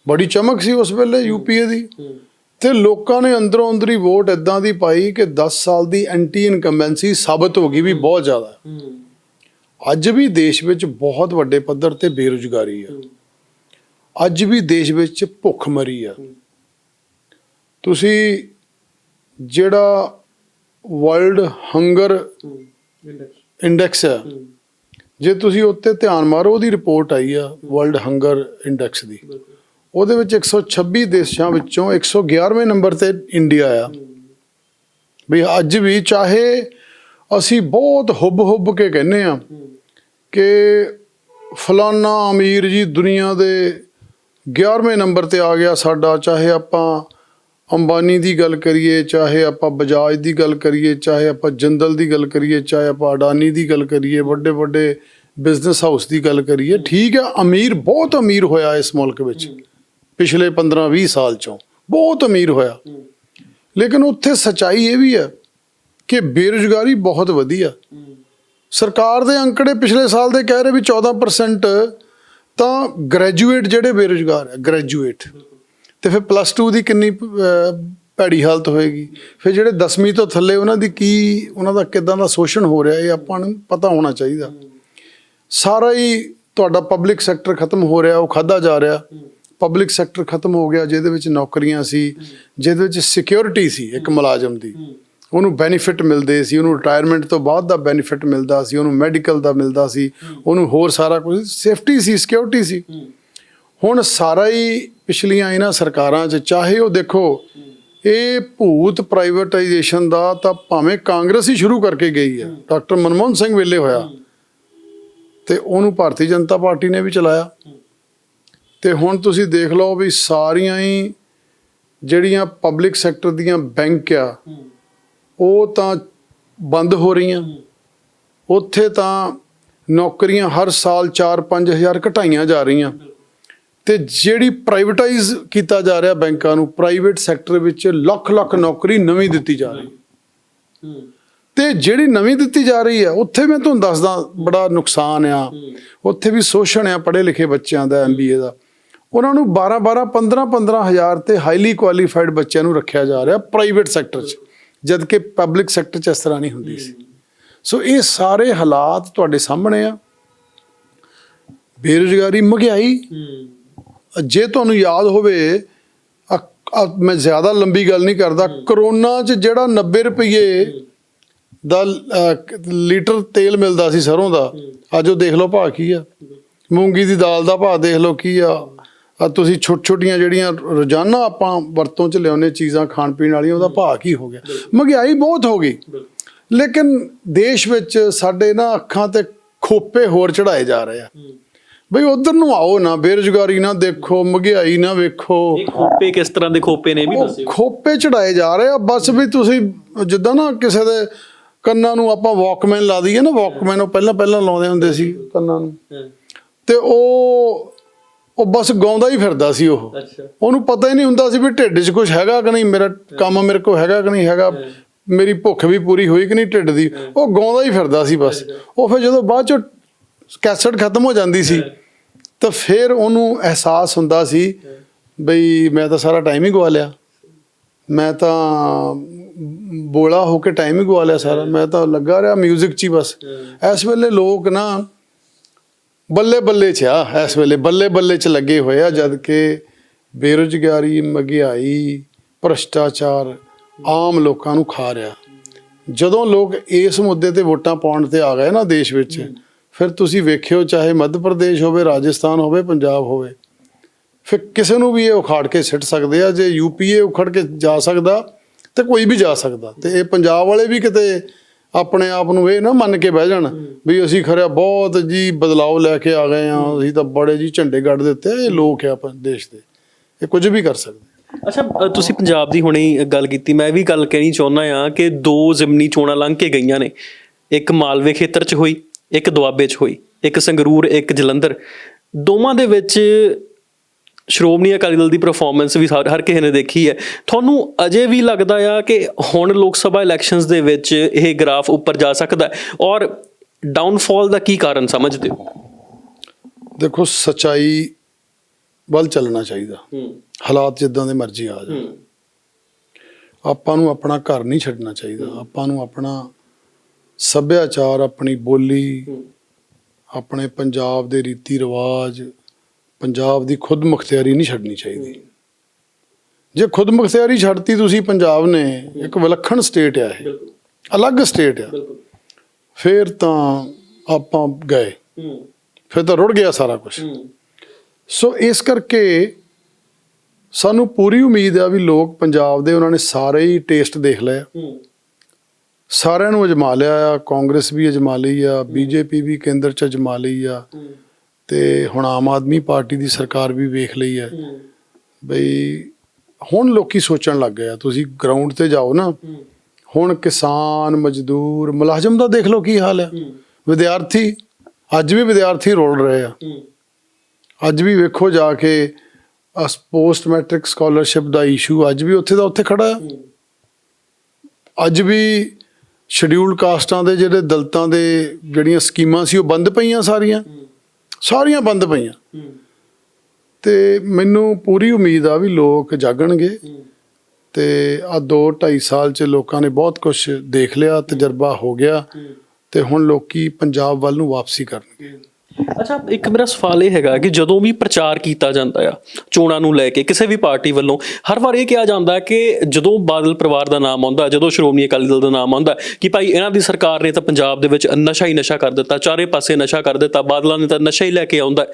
ਬੜੀ ਚਮਕ ਸੀ ਉਸ ਵੇਲੇ ਯੂਪੀਏ ਦੀ। ਤੇ ਲੋਕਾਂ ਨੇ ਅੰਦਰੋਂ ਅੰਦਰੀ ਵੋਟ ਇਦਾਂ ਦੀ ਪਾਈ ਕਿ 10 ਸਾਲ ਦੀ ਐਂਟੀ ਇਨਕੰਬੈਂਸੀ ਸਾਬਤ ਹੋ ਗਈ ਵੀ ਬਹੁਤ ਜ਼ਿਆਦਾ। ਅੱਜ ਵੀ ਦੇਸ਼ ਵਿੱਚ ਬਹੁਤ ਵੱਡੇ ਪੱਧਰ ਤੇ ਬੇਰੁਜ਼ਗਾਰੀ ਆ ਅੱਜ ਵੀ ਦੇਸ਼ ਵਿੱਚ ਭੁੱਖਮਰੀ ਆ ਤੁਸੀਂ ਜਿਹੜਾ ਵਰਲਡ ਹੰਗਰ ਇੰਡੈਕਸ ਹੈ। ਜੇ ਤੁਸੀਂ ਉੱਤੇ ਧਿਆਨ ਮਾਰੋ ਉਹਦੀ ਰਿਪੋਰਟ ਆਈ ਆ ਵਰਲਡ ਹੰਗਰ ਇੰਡੈਕਸ ਦੀ। ਉਹਦੇ ਵਿੱਚ 126 ਦੇਸ਼ਾਂ ਵਿੱਚੋਂ 111ਵੇਂ ਨੰਬਰ ਤੇ ਇੰਡੀਆ ਆ। ਵੀ ਅੱਜ ਵੀ ਚਾਹੇ ਅਸੀਂ ਬਹੁਤ ਹੁੱਬ ਹੁੱਬ ਕੇ ਕਹਿੰਨੇ ਆ ਕਿ ਫਲਾਨਾ ਅਮੀਰ ਜੀ ਦੁਨੀਆ ਦੇ 11ਵੇਂ ਨੰਬਰ ਤੇ ਆ ਗਿਆ ਸਾਡਾ, ਚਾਹੇ ਆਪਾਂ ਅੰਬਾਨੀ ਦੀ ਗੱਲ ਕਰੀਏ, ਚਾਹੇ ਆਪਾਂ ਬਜਾਜ ਦੀ ਗੱਲ ਕਰੀਏ, ਚਾਹੇ ਆਪਾਂ ਜਿੰਦਲ ਦੀ ਗੱਲ ਕਰੀਏ, ਚਾਹੇ ਆਪਾਂ ਅਡਾਨੀ ਦੀ ਗੱਲ ਕਰੀਏ ਵੱਡੇ ਵੱਡੇ ਬਿਜ਼ਨਸ ਹਾਊਸ ਦੀ ਗੱਲ ਕਰੀਏ, ਠੀਕ ਹੈ, ਅਮੀਰ, ਬਹੁਤ ਅਮੀਰ ਹੋਇਆ ਇਸ ਮੁਲਕ ਵਿੱਚ। ਪਿਛਲੇ 15-20 ਸਾਲ ਚੋਂ ਬਹੁਤ ਅਮੀਰ ਹੋਇਆ। ਲੇਕਿਨ ਉੱਥੇ ਸਚਾਈ ਇਹ ਵੀ ਹੈ ਕਿ ਬੇਰੁਜ਼ਗਾਰੀ ਬਹੁਤ ਵਧੀ ਆ ਸਰਕਾਰ ਦੇ ਅੰਕੜੇ ਪਿਛਲੇ ਸਾਲ ਦੇ ਕਹਿ ਰਹੇ ਵੀ 14% ਤਾਂ ਗ੍ਰੈਜੂਏਟ ਜਿਹੜੇ ਬੇਰੁਜ਼ਗਾਰ ਹੈ ਗ੍ਰੈਜੂਏਟ ਤੇ ਫਿਰ ਪਲੱਸ 2 ਦੀ ਕਿੰਨੀ ਭੈੜੀ ਹਾਲਤ ਹੋਏਗੀ। ਫਿਰ ਜਿਹੜੇ 10ਵੀਂ ਤੋਂ ਥੱਲੇ ਉਹਨਾਂ ਦੀ ਕੀ, ਉਹਨਾਂ ਦਾ ਕਿਦਾਂ ਦਾ ਸ਼ੋਸ਼ਣ ਹੋ ਰਿਹਾ, ਇਹ ਆਪਾਂ ਨੂੰ ਪਤਾ ਹੋਣਾ ਚਾਹੀਦਾ। ਸਾਰਾ ਹੀ ਤੁਹਾਡਾ ਪਬਲਿਕ ਸੈਕਟਰ ਖਤਮ ਹੋ ਰਿਹਾ, ਉਹ ਖਾਦਾ ਜਾ ਰਿਹਾ। ਪਬਲਿਕ ਸੈਕਟਰ ਖਤਮ ਹੋ ਗਿਆ ਜਿਹਦੇ ਵਿੱਚ ਨੌਕਰੀਆਂ ਸੀ ਜਿਹਦੇ ਵਿੱਚ ਸਿਕਿਉਰਿਟੀ ਸੀ ਇੱਕ ਮੁਲਾਜ਼ਮ ਦੀ। ਉਹਨੂੰ ਬੈਨੀਫਿਟ ਮਿਲਦੇ ਸੀ ਉਹਨੂੰ ਰਿਟਾਇਰਮੈਂਟ ਤੋਂ ਬਾਅਦ ਦਾ ਬੈਨੀਫਿਟ ਮਿਲਦਾ ਸੀ ਉਹਨੂੰ ਮੈਡੀਕਲ ਦਾ ਮਿਲਦਾ ਸੀ ਉਹਨੂੰ ਹੋਰ ਸਾਰਾ ਕੁਝ ਸੇਫਟੀ ਸੀ ਸਿਕਿਉਰਿਟੀ ਸੀ। ਹੁਣ ਸਾਰਾ ਹੀ ਪਿਛਲੀਆਂ ਇਹਨਾਂ ਸਰਕਾਰਾਂ 'ਚ ਚਾਹੇ ਉਹ ਦੇਖੋ ਇਹ ਭੂਤ ਪ੍ਰਾਈਵੇਟਾਈਜੇਸ਼ਨ ਦਾ ਤਾਂ ਭਾਵੇਂ ਕਾਂਗਰਸ ਹੀ ਸ਼ੁਰੂ ਕਰਕੇ ਗਈ ਹੈ ਡਾਕਟਰ ਮਨਮੋਹਨ ਸਿੰਘ ਵੇਲੇ ਹੋਇਆ। ਤੇ ਉਹਨੂੰ ਭਾਰਤੀ ਜਨਤਾ ਪਾਰਟੀ ਨੇ ਵੀ ਚਲਾਇਆ। ਤੇ ਹੁਣ ਤੁਸੀਂ ਦੇਖ ਲਓ ਵੀ ਸਾਰੀਆਂ ਹੀ ਜਿਹੜੀਆਂ ਪਬਲਿਕ ਸੈਕਟਰ ਦੀਆਂ ਬੈਂਕ ਆ ਉਹ ਤਾਂ ਬੰਦ ਹੋ ਰਹੀਆਂ। ਉੱਥੇ ਤਾਂ ਨੌਕਰੀਆਂ ਹਰ ਸਾਲ 4-5 ਹਜ਼ਾਰ ਘਟਾਈਆਂ ਜਾ ਰਹੀਆਂ। ਤੇ ਜਿਹੜੀ ਪ੍ਰਾਈਵੇਟਾਈਜ਼ ਕੀਤਾ ਜਾ ਰਿਹਾ ਬੈਂਕਾਂ ਨੂੰ ਪ੍ਰਾਈਵੇਟ ਸੈਕਟਰ ਵਿੱਚ ਲੱਖ ਲੱਖ ਨੌਕਰੀ ਨਵੀਂ ਦਿੱਤੀ ਜਾ ਰਹੀ। ਤੇ ਜਿਹੜੀ ਨਵੀਂ ਦਿੱਤੀ ਜਾ ਰਹੀ ਹੈ ਉੱਥੇ ਮੈਂ ਤੁਹਾਨੂੰ ਦੱਸਦਾ ਬੜਾ ਨੁਕਸਾਨ ਆ। ਉੱਥੇ ਵੀ ਸ਼ੋਸ਼ਣ ਆ ਪੜ੍ਹੇ ਲਿਖੇ ਬੱਚਿਆਂ ਦਾ ਐਮਬੀਏ ਦਾ। ਉਹਨਾਂ ਨੂੰ 12 12 15 15 ਹਜ਼ਾਰ ਤੇ ਹਾਈਲੀ ਕੁਆਲੀਫਾਈਡ ਬੱਚਿਆਂ ਨੂੰ ਰੱਖਿਆ ਜਾ ਰਿਹਾ ਪ੍ਰਾਈਵੇਟ ਸੈਕਟਰ 'ਚ ਜਦ ਕਿ ਪਬਲਿਕ ਸੈਕਟਰ 'ਚ ਇਸ ਤਰ੍ਹਾਂ ਨਹੀਂ ਹੁੰਦੀ ਸੀ। ਸੋ ਇਹ ਸਾਰੇ ਹਾਲਾਤ ਤੁਹਾਡੇ ਸਾਹਮਣੇ ਆ। ਬੇਰੁਜ਼ਗਾਰੀ ਮਹਿੰਗਾਈ। ਜੇ ਤੁਹਾਨੂੰ ਯਾਦ ਹੋਵੇ ਮੈਂ ਜ਼ਿਆਦਾ ਲੰਬੀ ਗੱਲ ਨਹੀਂ ਕਰਦਾ ਕਰੋਨਾ 'ਚ ਜਿਹੜਾ 90 ਰੁਪਏ ਦਾ ਲੀਟਰ ਤੇਲ ਮਿਲਦਾ ਸੀ ਸਰੋਂ ਦਾ ਅੱਜ ਉਹ ਦੇਖ ਲਓ ਭਾਅ ਕੀ ਆ। ਮੂੰਗੀ ਦੀ ਦਾਲ ਦਾ ਭਾਅ ਦੇਖ ਲਓ ਕੀ ਆ। ਆ ਤੁਸੀਂ ਛੋਟ ਛੋਟੀਆਂ ਜਿਹੜੀਆਂ ਰੋਜ਼ਾਨਾ ਆਪਾਂ ਵਰਤੋਂ 'ਚ ਲਿਆਉਂਦੇ ਚੀਜ਼ਾਂ ਖਾਣ ਪੀਣ ਵਾਲੀਆਂ ਉਹਦਾ ਭਾਅ ਕੀ ਹੋ ਗਿਆ? ਮਹਿੰਗਾਈ ਬਹੁਤ ਹੋ ਗਈ। ਲੇਕਿਨ ਦੇਸ਼ ਵਿੱਚ ਸਾਡੇ ਨਾ ਅੱਖਾਂ ਤੇ ਖੋਪੇ ਹੋਰ ਚੜਾਏ ਜਾ ਰਹੇ ਆ। ਬਈ ਉਧਰ ਨੂੰ ਆਓ ਨਾ ਬੇਰੁਜ਼ਗਾਰੀ ਨਾ ਦੇਖੋ ਮਹਿੰਗਾਈ ਨਾ ਵੇਖੋ। ਇਹ ਖੋਪੇ ਕਿਸ ਤਰ੍ਹਾਂ ਦੇ ਖੋਪੇ ਨੇ ਵੀ ਦੱਸਿਓ। ਖੋਪੇ ਚੜਾਏ ਜਾ ਰਹੇ ਆ ਬਸ ਵੀ ਤੁਸੀਂ ਜਿੱਦਾਂ ਨਾ ਕਿਸੇ ਦੇ ਕੰਨਾਂ ਨੂੰ ਆਪਾਂ ਵਾਕਮੈਨ ਲਾ ਦਈਏ ਨਾ ਵਾਕਮੈਨ ਉਹ ਪਹਿਲਾਂ ਪਹਿਲਾਂ ਲਾਉਂਦੇ ਹੁੰਦੇ ਸੀ ਕੰਨਾਂ ਨੂੰ। ਤੇ ਉਹ ਉਹ ਬਸ ਗਾਉਂਦਾ ਹੀ ਫਿਰਦਾ ਸੀ ਉਹ। ਅੱਛਾ। ਉਹਨੂੰ ਪਤਾ ਹੀ ਨਹੀਂ ਹੁੰਦਾ ਸੀ ਵੀ ਢਿੱਡ 'ਚ ਕੁਝ ਹੈਗਾ ਕਿ ਨਹੀਂ ਮੇਰਾ ਕੰਮ ਮੇਰੇ ਕੋਲ ਹੈਗਾ ਕਿ ਨਹੀਂ ਹੈਗਾ ਮੇਰੀ ਭੁੱਖ ਵੀ ਪੂਰੀ ਹੋਈ ਕਿ ਨਹੀਂ ਢਿੱਡ ਦੀ ਉਹ ਗਾਉਂਦਾ ਹੀ ਫਿਰਦਾ ਸੀ ਬਸ। ਉਹ ਫਿਰ ਜਦੋਂ ਬਾਅਦ ਚ ਕੈਸਟ ਖਤਮ ਹੋ ਜਾਂਦੀ ਸੀ ਤਾਂ ਫਿਰ ਉਹਨੂੰ ਅਹਿਸਾਸ ਹੁੰਦਾ ਸੀ ਬਈ ਮੈਂ ਤਾਂ ਸਾਰਾ ਟਾਈਮ ਹੀ ਗਵਾ ਲਿਆ। ਮੈਂ ਤਾਂ ਬੋਲਾ ਹੋ ਕੇ ਟਾਈਮ ਹੀ ਗਵਾ ਲਿਆ ਸਾਰਾ। ਮੈਂ ਤਾਂ ਲੱਗਾ ਰਿਹਾ 뮤직 'ਚ ਹੀ ਬਸ। ਇਸ ਵੇਲੇ ਲੋਕ ਨਾ ਬੱਲੇ ਬੱਲੇ ਚ ਆ, ਇਸ ਵੇਲੇ ਬੱਲੇ ਬੱਲੇ ਚ ਲੱਗੇ ਹੋਏ ਆ, ਜਦ ਕਿ ਬੇਰੁਜ਼ਗਾਰੀ, ਮਹਿੰਗਾਈ, ਭ੍ਰਸ਼ਟਾਚਾਰ ਆਮ ਲੋਕਾਂ ਨੂੰ ਖਾ ਰਿਹਾ। ਜਦੋਂ ਲੋਕ ਇਸ ਮੁੱਦੇ ਤੇ ਵੋਟਾਂ ਪਾਉਣ ਤੇ ਆ ਗਏ ਨਾ ਦੇਸ਼ ਵਿੱਚ, ਫਿਰ ਤੁਸੀਂ ਵੇਖਿਓ ਚਾਹੇ ਮੱਧ ਪ੍ਰਦੇਸ਼ ਹੋਵੇ, ਰਾਜਸਥਾਨ ਹੋਵੇ, ਪੰਜਾਬ ਹੋਵੇ, ਫਿਰ ਕਿਸੇ ਨੂੰ ਵੀ ਇਹ ਉਖਾੜ ਕੇ ਸਿੱਟ ਸਕਦੇ ਆ, ਜੇ ਯੂਪੀਏ ਉਖੜ ਕੇ ਜਾ ਸਕਦਾ ਤੇ ਕੋਈ ਵੀ ਜਾ ਸਕਦਾ ਤੇ ਇਹ ਪੰਜਾਬ ਵਾਲੇ ਵੀ ਕਿਤੇ ਆਪਣੇ ਆਪ ਨੂੰ ਇਹ ਨਾ ਮੰਨ ਕੇ ਬਹਿ ਜਾਣ ਵੀ ਅਸੀਂ ਖਰਿਆ ਬਹੁਤ ਜੀ ਬਦਲਾਅ ਲੈ ਕੇ ਆ ਗਏ ਆ ਅਸੀਂ ਤਾਂ ਬੜੇ ਜੀ ਝੰਡੇ ਗੱਡ ਦਿੱਤੇ ਇਹ ਲੋਕ ਆ ਆਪਣੇ ਦੇਸ਼ ਦੇ। ਇਹ ਕੁਝ ਵੀ ਕਰ ਸਕਦੇ। ਅੱਛਾ ਤੁਸੀਂ ਪੰਜਾਬ ਦੀ ਹੁਣੇ ਗੱਲ ਕੀਤੀ, ਮੈਂ ਵੀ ਗੱਲ ਕਹਿਣੀ ਚਾਹੁੰਦਾ ਆ ਕਿ ਦੋ ਜ਼ਿਮਨੀ ਚੋਣਾਂ ਲੰਘ ਕੇ ਗਈਆਂ ਨੇ। ਇੱਕ ਮਾਲਵੇ ਖੇਤਰ 'ਚ ਹੋਈ, ਇੱਕ ਦੁਆਬੇ 'ਚ ਹੋਈ, ਇੱਕ ਸੰਗਰੂਰ, ਇੱਕ ਜਲੰਧਰ। ਦੋਵਾਂ ਦੇ ਵਿੱਚ ਸ਼੍ਰੋਮਣੀ ਅਕਾਲੀ ਦਲ ਦੀ ਪਰਫਾਰਮੈਂਸ ਵੀ ਸਾਰ- ਹਰ ਕਿਸੇ ਨੇ ਦੇਖੀ ਹੈ। ਤੁਹਾਨੂੰ ਅਜੇ ਵੀ ਲੱਗਦਾ ਆ ਕਿ ਹੁਣ ਲੋਕ ਸਭਾ ਇਲੈਕਸ਼ਨਸ ਦੇ ਵਿੱਚ ਇਹ ਗ੍ਰਾਫ ਉੱਪਰ ਜਾ ਸਕਦਾ ਹੈ ਔਰ ਡਾਊਨਫਾਲ ਦਾ ਕੀ ਕਾਰਨ ਸਮਝਦੇ ਹੋ? ਦੇਖੋ ਸਚਾਈ ਵੱਲ ਚੱਲਣਾ ਚਾਹੀਦਾ। ਹਾਲਾਤ ਜਿੱਦਾਂ ਦੇ ਮਰਜ਼ੀ ਆ ਜਾਣ। ਆਪਾਂ ਨੂੰ ਆਪਣਾ ਘਰ ਨਹੀਂ ਛੱਡਣਾ ਚਾਹੀਦਾ। ਆਪਾਂ ਨੂੰ ਆਪਣਾ ਸੱਭਿਆਚਾਰ ਆਪਣੀ ਬੋਲੀ ਆਪਣੇ ਪੰਜਾਬ ਦੇ ਰੀਤੀ ਰਿਵਾਜ ਪੰਜਾਬ ਦੀ ਖੁਦ ਮੁਖਤਿਆਰੀ ਨਹੀਂ ਛੱਡਣੀ ਚਾਹੀਦੀ। ਜੇ ਖੁਦ ਮੁਖਤਿਆਰੀ ਛੱਡਤੀ ਤੁਸੀਂ ਪੰਜਾਬ ਨੇ ਇੱਕ ਵਿਲੱਖਣ ਸਟੇਟ ਆ ਇਹ। ਅਲੱਗ ਸਟੇਟ ਆ। ਫਿਰ ਤਾਂ ਆਪਾਂ ਗਏ। ਫਿਰ ਤਾਂ ਰੁੜ ਗਿਆ ਸਾਰਾ ਕੁਝ ਸੋ ਇਸ ਕਰਕੇ ਸਾਨੂੰ ਪੂਰੀ ਉਮੀਦ ਆ ਵੀ ਲੋਕ ਪੰਜਾਬ ਦੇ ਉਹਨਾਂ ਨੇ ਸਾਰੇ ਹੀ ਟੇਸਟ ਦੇਖ ਲਿਆ ਸਾਰਿਆਂ ਨੂੰ ਅਜਮਾ ਲਿਆ ਆ ਕਾਂਗਰਸ ਵੀ ਅਜਮਾ ਲਈ ਆ ਬੀਜੇਪੀ ਵੀ ਕੇਂਦਰ ਚ ਅਜਮਾ ਲਈ ਆ। ਤੇ ਹੁਣ ਆਮ ਆਦਮੀ ਪਾਰਟੀ ਦੀ ਸਰਕਾਰ ਵੀ ਵੇਖ ਲਈ ਹੈ। ਬਈ ਹੁਣ ਲੋਕੀ ਸੋਚਣ ਲੱਗ ਗਏ ਆ ਤੁਸੀਂ ਗਰਾਊਂਡ ਤੇ ਜਾਓ ਨਾ। ਹੁਣ ਕਿਸਾਨ ਮਜ਼ਦੂਰ ਮੁਲਾਜ਼ਮ ਦਾ ਦੇਖ ਲਓ ਕੀ ਹਾਲ ਹੈ। ਵਿਦਿਆਰਥੀ ਅੱਜ ਵੀ ਵਿਦਿਆਰਥੀ ਰੋਲ ਰਹੇ ਆ। ਅੱਜ ਵੀ ਵੇਖੋ ਜਾ ਕੇ ਅਸ ਪੋਸਟ ਮੈਟ੍ਰਿਕ ਸਕਾਲਰਸ਼ਿਪ ਦਾ ਇਸ਼ੂ ਅੱਜ ਵੀ ਉੱਥੇ ਦਾ ਉੱਥੇ ਖੜਾ ਹੈ। ਅੱਜ ਵੀ ਸ਼ਡਿਊਲਡ ਕਾਸਟਾਂ ਦੇ ਜਿਹੜੇ ਦਲਤਾਂ ਦੇ ਜਿਹੜੀਆਂ ਸਕੀਮਾਂ ਸੀ ਉਹ ਬੰਦ ਪਈਆਂ ਸਾਰੀਆਂ। ਸਾਰੀਆਂ ਬੰਦ ਪਈਆਂ। ਤੇ ਮੈਨੂੰ ਪੂਰੀ ਉਮੀਦ ਆ ਵੀ ਲੋਕ ਜਾਗਣਗੇ। ਤੇ ਆ 2 2.5 ਸਾਲ ਚ ਲੋਕਾਂ ਨੇ ਬਹੁਤ ਕੁਝ ਦੇਖ ਲਿਆ, ਤਜਰਬਾ ਹੋ ਗਿਆ। ਤੇ ਹੁਣ ਲੋਕੀ ਪੰਜਾਬ ਵੱਲ ਨੂੰ ਵਾਪਸੀ ਕਰਨਗੇ। ਅੱਛਾ, ਇੱਕ ਮੇਰਾ ਸਵਾਲ ਇਹ ਹੈਗਾ ਕਿ ਜਦੋਂ ਵੀ ਪ੍ਰਚਾਰ ਕੀਤਾ ਜਾਂਦਾ ਆ, ਚੋਣਾਂ ਨੂੰ ਲੈ ਕੇ ਕਿਸੇ ਵੀ ਪਾਰਟੀ ਵੱਲੋਂ, ਹਰ ਵਾਰ ਇਹ ਕਿਹਾ ਜਾਂਦਾ ਕਿ ਜਦੋਂ ਬਾਦਲ ਪਰਿਵਾਰ ਦਾ ਨਾਮ ਆਉਂਦਾ, ਜਦੋਂ ਸ਼੍ਰੋਮਣੀ ਅਕਾਲੀ ਦਲ ਦਾ ਨਾਮ ਆਉਂਦਾ, ਕਿ ਭਾਈ ਇਹਨਾਂ ਦੀ ਸਰਕਾਰ ਨੇ ਤਾਂ ਪੰਜਾਬ ਦੇ ਵਿੱਚ ਨਸ਼ਾ ਹੀ ਨਸ਼ਾ ਕਰ ਦਿੱਤਾ, ਚਾਰੇ ਪਾਸੇ ਨਸ਼ਾ ਕਰ ਦਿੱਤਾ, ਬਾਦਲਾਂ ਨੇ ਤਾਂ ਨਸ਼ਾ ਹੀ ਲੈ ਕੇ ਆਉਂਦਾ।